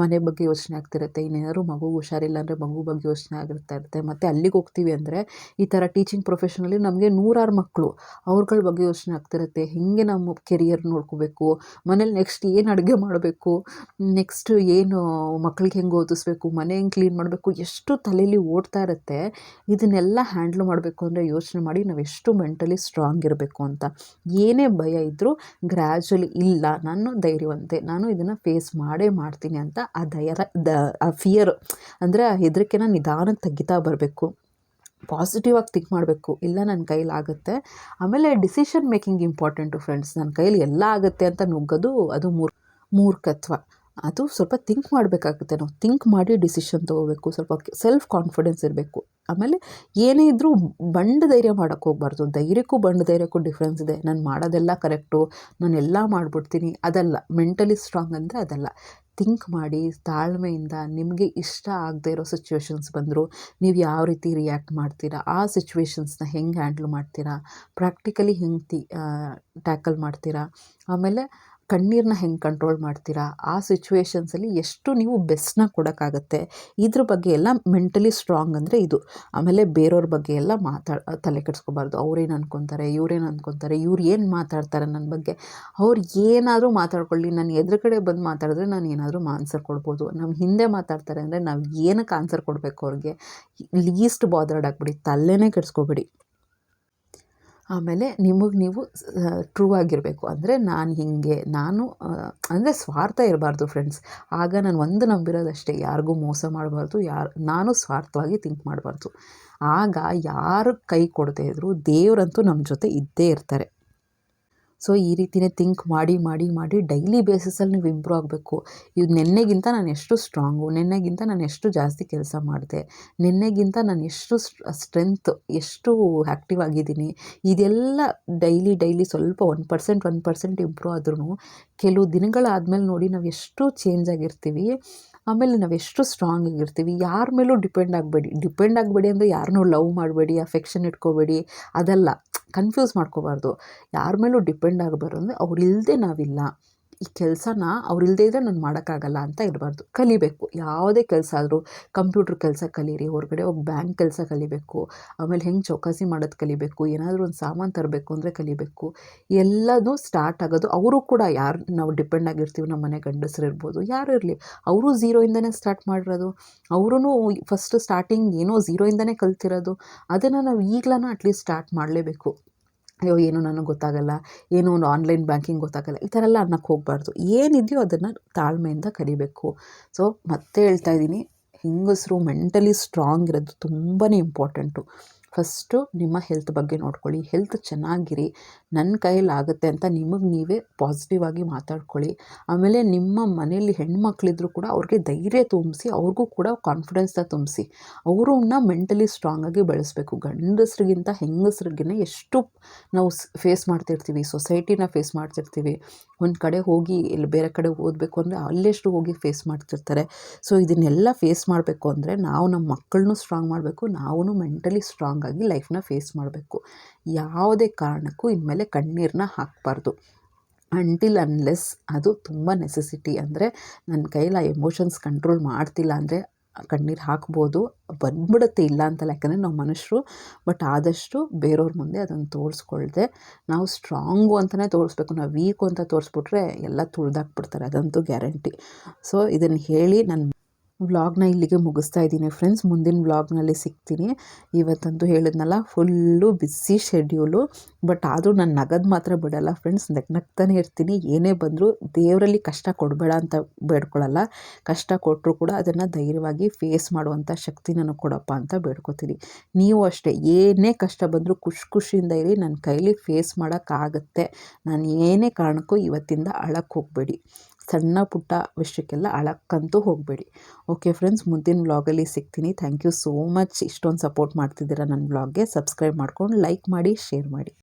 ಮನೆ ಬಗ್ಗೆ ಯೋಚನೆ ಆಗ್ತಿರುತ್ತೆ, ಇನ್ನೇನಾದ್ರು ಮಗು ಹುಷಾರಿಲ್ಲ ಅಂದರೆ ಮಗು ಬಗ್ಗೆ ಯೋಚನೆ ಆಗಿರ್ತಾ ಇರುತ್ತೆ. ಮತ್ತು ಅಲ್ಲಿಗೆ ಹೋಗ್ತೀವಿ ಅಂದರೆ ಈ ಥರ ಟೀಚಿಂಗ್ ಪ್ರೊಫೆಷನಲ್ಲಿ ನಮಗೆ ನೂರಾರು ಮಕ್ಕಳು ಅವ್ರಗಳ ಬಗ್ಗೆ ಯೋಚನೆ ಆಗ್ತಿರುತ್ತೆ. ಹೇಗೆ ನಮ್ಮ ಕೆರಿಯರ್ ನೋಡ್ಕೋಬೇಕು, ಮನೇಲಿ ನೆಕ್ಸ್ಟ್ ಏನು ಅಡುಗೆ ಮಾಡಬೇಕು ನೆಕ್ಸ್ಟ್ ಏನು ಮಕ್ಳಿಗೆ ಹೆಂಗೆ ಓದಿಸ್ಬೇಕು, ಮನೆ ಹೆಂಗೆ ಕ್ಲೀನ್ ಮಾಡಬೇಕು, ಎಷ್ಟು ತಲೆಯಲ್ಲಿ ಓಡ್ತಾ ಇರುತ್ತೆ, ಇದನ್ನೆಲ್ಲ ಹ್ಯಾಂಡ್ಲ್ ಮಾಡಬೇಕು ಅಂದರೆ ಯೋಚನೆ ಮಾಡಿ ನಾವು ಎಷ್ಟು ಮೆಂಟಲಿ ಸ್ಟ್ರಾಂಗ್ ಇರಬೇಕು ಅಂತ. ಏನೇ ಭಯ ಇದ್ದರೂ ಗ್ರ್ಯಾಜುಲಿ ಇಲ್ಲ, ನಾನು ಧೈರ್ಯವಂತೆ, ನಾನು ಇದನ್ನು ಫೇಸ್ ಮಾಡೇ ಮಾಡ್ತೀನಿ ಅಂತ ಆ ಧೈರ್ಯ, ದ, ಆ ಫಿಯರ್ ಅಂದರೆ ಆ ಹೆದರಿಕೆನ ನಿಧಾನಕ್ಕೆ ತೆಗಿತಾ ಬರಬೇಕು. ಪಾಸಿಟಿವ್ ಆಗಿ ಥಿಂಕ್ ಮಾಡಬೇಕು. ಇಲ್ಲ ನನ್ನ ಕೈಲಿ ಆಗುತ್ತೆ. ಆಮೇಲೆ ಡಿಸಿಷನ್ ಮೇಕಿಂಗ್ ಇಂಪಾರ್ಟೆಂಟು ಫ್ರೆಂಡ್ಸ್ ನನ್ನ ಕೈಲಿ ಎಲ್ಲ ಆಗುತ್ತೆ ಅಂತ ನುಗ್ಗೋದು ಅದು ಮೂರ್, ಮೂರ್ಖತ್ವ. ಅದು ಸ್ವಲ್ಪ ಥಿಂಕ್ ಮಾಡಬೇಕಾಗುತ್ತೆ ನಾವು. ಥಿಂಕ್ ಮಾಡಿ ಡಿಸಿಷನ್ ತೊಗೋಬೇಕು. ಸ್ವಲ್ಪ ಸೆಲ್ಫ್ ಕಾನ್ಫಿಡೆನ್ಸ್ ಇರಬೇಕು. ಆಮೇಲೆ ಏನೇ ಇದ್ದರೂ ಬಂಡ ಧೈರ್ಯ ಮಾಡೋಕ್ಕೆ ಹೋಗ್ಬಾರ್ದು. ಧೈರ್ಯಕ್ಕೂ ಬಂಡ ಧೈರ್ಯಕ್ಕೂ ಡಿಫ್ರೆನ್ಸ್ ಇದೆ. ನಾನು ಮಾಡೋದೆಲ್ಲ ಕರೆಕ್ಟು ನಾನು ಎಲ್ಲ ಮಾಡಿಬಿಡ್ತೀನಿ. ಅದಲ್ಲ. ಮೆಂಟಲಿ ಸ್ಟ್ರಾಂಗ್ ಅಂದರೆ ಅದಲ್ಲ. ಥಿಂಕ್ ಮಾಡಿ, ತಾಳ್ಮೆಯಿಂದ ನಿಮಗೆ ಇಷ್ಟ ಆಗದೆ ಇರೋ ಸಿಚುವೇಶನ್ಸ್ ಬಂದರೂ, ನೀವು ಯಾವ ರೀತಿ ರಿಯಾಕ್ಟ್ ಮಾಡ್ತೀರಾ, ಆ ಸಿಚುವೇಶನ್ಸ್ನ ಹೆಂಗೆ ಹ್ಯಾಂಡ್ಲ್ ಮಾಡ್ತೀರಾ ಪ್ರಾಕ್ಟಿಕಲಿ ಹೆಂಗೆ ತಿ ಟ್ಯಾಕಲ್ ಮಾಡ್ತೀರಾ, ಆಮೇಲೆ ಕಣ್ಣೀರನ್ನ ಹೆಂಗೆ ಕಂಟ್ರೋಲ್ ಮಾಡ್ತೀರಾ? ಆ ಸಿಚುವೇಷನ್ಸಲ್ಲಿ ಎಷ್ಟು ನೀವು ಬೆಸ್ಟ್ನ ಕೊಡೋಕ್ಕಾಗತ್ತೆ? ಇದ್ರ ಬಗ್ಗೆ ಎಲ್ಲ ಮೆಂಟಲಿ ಸ್ಟ್ರಾಂಗ್ ಅಂದರೆ ಇದು. ಆಮೇಲೆ ಬೇರೆಯವ್ರ ಬಗ್ಗೆ ಎಲ್ಲ ಮಾತಾಡ, ತಲೆ ಕೆಡಿಸ್ಕೋಬಾರ್ದು. ಅವ್ರೇನು ಅನ್ಕೊತಾರೆ, ಇವ್ರೇನು ಅನ್ಕೊತಾರೆ, ಇವ್ರು ಏನು ಮಾತಾಡ್ತಾರೆ ನನ್ನ ಬಗ್ಗೆ? ಅವ್ರು ಏನಾದರೂ ಮಾತಾಡ್ಕೊಳ್ಳಿ. ನಾನು ಎದುರುಗಡೆ ಬಂದು ಮಾತಾಡಿದ್ರೆ ನಾನು ಏನಾದರೂ ಆನ್ಸರ್ ಕೊಡ್ಬೋದು. ನಮ್ಮ ಹಿಂದೆ ಮಾತಾಡ್ತಾರೆ ಅಂದರೆ ನಾವು ಏನಕ್ಕೆ ಆನ್ಸರ್ ಕೊಡಬೇಕು ಅವ್ರಿಗೆ? ಲೀಸ್ಟ್ ಬಾದರ್ಡ್ ಆಗಿಬಿಡಿ. ತಲೆನೇ ಕೆಡಿಸ್ಕೋಬೇಡಿ. ಆಮೇಲೆ ನಿಮಗೆ ನೀವು ಟ್ರೂ ಆಗಿರಬೇಕು. ಅಂದರೆ ನಾನು ಹೀಗೆ, ನಾನು ಅಂದರೆ ಸ್ವಾರ್ಥ ಇರಬಾರ್ದು ಫ್ರೆಂಡ್ಸ್ ಆಗ ನಾನು ಒಂದು ನಂಬಿರೋದಷ್ಟೇ. ಯಾರಿಗೂ ಮೋಸ ಮಾಡಬಾರ್ದು. ಯಾರು, ನಾನು ಸ್ವಾರ್ಥವಾಗಿ ಥಿಂಕ್ ಮಾಡಬಾರ್ದು. ಆಗ ಯಾರು ಕೈ ಕೊಡದೇ ಇದ್ದರೂ ದೇವರಂತೂ ನಮ್ಮ ಜೊತೆ ಇದ್ದೇ ಇರ್ತಾರೆ. ಸೊ, ಈ ರೀತಿಯೇ ಥಿಂಕ್ ಮಾಡಿ ಮಾಡಿ ಮಾಡಿ ಡೈಲಿ ಬೇಸಿಸಲ್ಲಿ ನೀವು ಇಂಪ್ರೂವ್ ಆಗಬೇಕು. ಇದು ನಿನ್ನೆಗಿಂತ ನಾನು ಎಷ್ಟು ಸ್ಟ್ರಾಂಗು ನಿನ್ನೆಗಿಂತ ನಾನು ಎಷ್ಟು ಜಾಸ್ತಿ ಕೆಲಸ ಮಾಡಿದೆ, ನಿನ್ನೆಗಿಂತ ನಾನು ಎಷ್ಟು ಸ್ಟ್ರೆಂತ್ ಎಷ್ಟು ಆ್ಯಕ್ಟಿವ್ ಆಗಿದ್ದೀನಿ, ಇದೆಲ್ಲ ಡೈಲಿ ಡೈಲಿ ಸ್ವಲ್ಪ one percent one percent improve ಆದ್ರೂ ಕೆಲವು ದಿನಗಳಾದಮೇಲೆ ನೋಡಿ ನಾವು ಎಷ್ಟು ಚೇಂಜ್ ಆಗಿರ್ತೀವಿ ಆಮೇಲೆ ನಾವು ಎಷ್ಟು ಸ್ಟ್ರಾಂಗ್ ಆಗಿರ್ತೀವಿ, ಯಾರ ಮೇಲೂ ಡಿಪೆಂಡ್ ಆಗಬೇಡಿ. ಡಿಪೆಂಡ್ ಆಗಬೇಡಿ ಅಂದರೆ ಯಾರನ್ನೂ ಲವ್ ಮಾಡಬೇಡಿ ಅಫೆಕ್ಷನ್ ಇಟ್ಕೋಬೇಡಿ, ಅದಲ್ಲ ಕನ್ಫ್ಯೂಸ್ ಮಾಡ್ಕೋಬಾರ್ದು. ಯಾರ ಮೇಲೂ ಡಿಪೆಂಡ್ ಆಗಬಾರ್ದು ಅಂದರೆ ಅವ್ರಿಲ್ಲದೆ ನಾವಿಲ್ಲ. ಈ ಕೆಲಸನ ಅವ್ರಿಲ್ಲದೆ ಇದ್ದರೆ ನಾನು ಮಾಡೋಕ್ಕಾಗಲ್ಲ ಅಂತ ಇರಬಾರ್ದು. ಕಲಿಬೇಕು. ಯಾವುದೇ ಕೆಲಸ ಆದರೂ ಕಂಪ್ಯೂಟ್ರ್ ಕೆಲಸ ಕಲೀರಿ, ಹೊರಗಡೆ ಹೋಗಿ ಬ್ಯಾಂಕ್ ಕೆಲಸ ಕಲಿಬೇಕು, ಆಮೇಲೆ ಹೆಂಗೆ ಚೌಕಾಸಿ ಮಾಡೋದು ಕಲಿಬೇಕು, ಏನಾದರೂ ಒಂದು ಸಾಮಾನು ತರಬೇಕು ಅಂದರೆ ಕಲಿಬೇಕು. ಎಲ್ಲದೂ ಸ್ಟಾರ್ಟ್ ಆಗೋದು ಅವರು ಕೂಡ ಯಾರು ನಾವು ಡಿಪೆಂಡ್ ಆಗಿರ್ತೀವಿ ನಮ್ಮ ಮನೆ ಗಂಡಸರು ಇರ್ಬೋದು, ಯಾರು ಇರಲಿ. ಅವರು ಝೀರೋಯಿಂದನೇ ಸ್ಟಾರ್ಟ್ ಮಾಡಿರೋದು. ಅವರೂ ಫಸ್ಟ್ ಸ್ಟಾರ್ಟಿಂಗ್ ಏನೋ ಝೀರೋಯಿಂದನೇ ಕಲ್ತಿರೋದು. ಅದನ್ನು ನಾವು ಈಗಲೂ ಅಟ್ಲೀಸ್ಟ್ ಸ್ಟಾರ್ಟ್ ಮಾಡಲೇಬೇಕು. ಅಯ್ಯೋ, ಏನು ನನಗೆ ಗೊತ್ತಾಗಲ್ಲ, ಏನೋ ಒಂದು ಆನ್ಲೈನ್ ಬ್ಯಾಂಕಿಂಗ್ ಗೊತ್ತಾಗಲ್ಲ, ಈ ಥರ ಎಲ್ಲ ಅನ್ನಕ್ಕೆ ಹೋಗಬಾರ್ದು. ಏನಿದೆಯೋ ಅದನ್ನು ತಾಳ್ಮೆಯಿಂದ ಕಲಿಬೇಕು. ಸೊ ಮತ್ತೆ ಹೇಳ್ತಾ ಇದ್ದೀನಿ, ಹೆಂಗಸರು ಮೆಂಟಲಿ ಸ್ಟ್ರಾಂಗ್ ಇರೋದು ತುಂಬಾ ಇಂಪಾರ್ಟೆಂಟು ಫಸ್ಟು ನಿಮ್ಮ ಹೆಲ್ತ್ ಬಗ್ಗೆ ನೋಡ್ಕೊಳ್ಳಿ. ಹೆಲ್ತ್ ಚೆನ್ನಾಗಿರಿ. ನನ್ನ ಕೈಯಲ್ಲಿ ಅಂತ ನಿಮಗೆ ನೀವೇ ಪಾಸಿಟಿವ್ ಆಗಿ ಮಾತಾಡ್ಕೊಳ್ಳಿ. ಆಮೇಲೆ ನಿಮ್ಮ ಮನೆಯಲ್ಲಿ ಹೆಣ್ಮಕ್ಳಿದ್ರು ಕೂಡ ಅವ್ರಿಗೆ ಧೈರ್ಯ ತುಂಬಿಸಿ, ಅವ್ರಿಗೂ ಕೂಡ ಕಾನ್ಫಿಡೆನ್ಸ್ನ ತುಂಬಿಸಿ. ಅವ್ರನ್ನ ಮೆಂಟಲಿ ಸ್ಟ್ರಾಂಗಾಗಿ ಬೆಳೆಸಬೇಕು. ಗಂಡಸ್ರಿಗಿಂತ ಹೆಂಗಸ್ರಿಗಿನ ಎಷ್ಟು ನಾವು ಫೇಸ್ ಮಾಡ್ತಿರ್ತೀವಿ ಸೊಸೈಟಿನ ಫೇಸ್ ಮಾಡ್ತಿರ್ತೀವಿ. ಒಂದು ಕಡೆ ಹೋಗಿ, ಇಲ್ಲಿ ಬೇರೆ ಕಡೆ ಓದಬೇಕು ಅಂದರೆ ಅಲ್ಲೆಷ್ಟು ಹೋಗಿ ಫೇಸ್ ಮಾಡ್ತಿರ್ತಾರೆ. ಸೊ ಇದನ್ನೆಲ್ಲ ಫೇಸ್ ಮಾಡಬೇಕು ಅಂದರೆ ನಾವು ನಮ್ಮ ಮಕ್ಕಳನ್ನೂ ಸ್ಟ್ರಾಂಗ್ ಮಾಡಬೇಕು ನಾವು ಮೆಂಟಲಿ ಸ್ಟ್ರಾಂಗ್ ಆಗಿ ಲೈಫ್ನ ಫೇಸ್ ಮಾಡಬೇಕು. ಯಾವುದೇ ಕಾರಣಕ್ಕೂ ಇನ್ಮೇಲೆ ಕಣ್ಣೀರನ್ನ ಹಾಕಬಾರ್ದು. ಅಂಟಿಲ್ ಅನ್ಲೆಸ್ ಅದು ತುಂಬ ನೆಸೆಸಿಟಿ ಅಂದರೆ ನನ್ನ ಕೈಲಿ ಆ ಎಮೋಷನ್ಸ್ ಕಂಟ್ರೋಲ್ ಮಾಡ್ತಿಲ್ಲ ಅಂದರೆ ಕಣ್ಣೀರು ಹಾಕ್ಬೋದು. ಬಂದ್ಬಿಡುತ್ತೆ ಇಲ್ಲ ಅಂತಲ್ಲ ಯಾಕಂದರೆ ನಾವು ಮನುಷ್ಯರು ಬಟ್ ಆದಷ್ಟು ಬೇರೆಯವ್ರ ಮುಂದೆ ಅದನ್ನು ತೋರಿಸ್ಕೊಳ್ದೆ, ನಾವು ಸ್ಟ್ರಾಂಗು ಅಂತಲೇ ತೋರಿಸ್ಬೇಕು. ನಾವು ವೀಕು ಅಂತ ತೋರಿಸ್ಬಿಟ್ರೆ ಎಲ್ಲ ತುಳಿದಾಕ್ಬಿಡ್ತಾರೆ, ಅದಂತೂ ಗ್ಯಾರಂಟಿ ಸೊ ಇದನ್ನು ಹೇಳಿ ನನ್ನ ವ್ಲಾಗ್ನ ಇಲ್ಲಿಗೆ ಮುಗಿಸ್ತಾ ಇದ್ದೀನಿ ಫ್ರೆಂಡ್ಸ್. ಮುಂದಿನ ವ್ಲಾಗ್ನಲ್ಲಿ ಸಿಗ್ತೀನಿ. ಇವತ್ತಂತೂ ಹೇಳಿದ್ನಲ್ಲ, ಫುಲ್ಲು ಬಿಸಿ ಶೆಡ್ಯೂಲು. ಬಟ್ ಆದರೂ ನಾನು ನಗದು ಮಾತ್ರ ಬಿಡಲ್ಲ ಫ್ರೆಂಡ್ಸ್. ನಗ್ ನಗ್ತಾನೆ ಇರ್ತೀನಿ. ಏನೇ ಬಂದರೂ ದೇವರಲ್ಲಿ ಕಷ್ಟ ಕೊಡಬೇಡ ಅಂತ ಬೇಡ್ಕೊಳ್ಳಲ್ಲ. ಕಷ್ಟ ಕೊಟ್ಟರು ಕೂಡ ಅದನ್ನು ಧೈರ್ಯವಾಗಿ ಫೇಸ್ ಮಾಡುವಂಥ ಶಕ್ತಿ ನನಗೆ ಕೊಡಪ್ಪ ಅಂತ ಬೇಡ್ಕೊತೀನಿ. ನೀವು ಅಷ್ಟೇ. ಏನೇ ಕಷ್ಟ ಬಂದರೂ ಖುಷಿ ಖುಷಿಯಿಂದ ಇರಿ. ನನ್ನ ಕೈಲಿ ಫೇಸ್ ಮಾಡೋಕ್ಕಾಗತ್ತೆ. ನಾನು ಏನೇ ಕಾರಣಕ್ಕೂ ಇವತ್ತಿಂದ ಅಳಕ್ಕೆ ಹೋಗಬೇಡಿ. ಸಣ್ಣ ಪುಟ್ಟ ವಿಷಯಕ್ಕೆಲ್ಲ ಅಳಕ್ಕಂತೂ ಹೋಗಬೇಡಿ. ಓಕೆ ಫ್ರೆಂಡ್ಸ್ ಮುಂದಿನ ವ್ಲಾಗಲ್ಲಿ ಸಿಗ್ತೀನಿ. ಥ್ಯಾಂಕ್ ಯು ಸೋ ಮಚ್ ಇಷ್ಟೊಂದು ಸಪೋರ್ಟ್ ಮಾಡ್ತಿದ್ದೀರಾ ನನ್ನ ವ್ಲಾಗ್ಗೆ ಸಬ್ಸ್ಕ್ರೈಬ್ ಮಾಡ್ಕೊಂಡು ಲೈಕ್ ಮಾಡಿ ಶೇರ್ ಮಾಡಿ.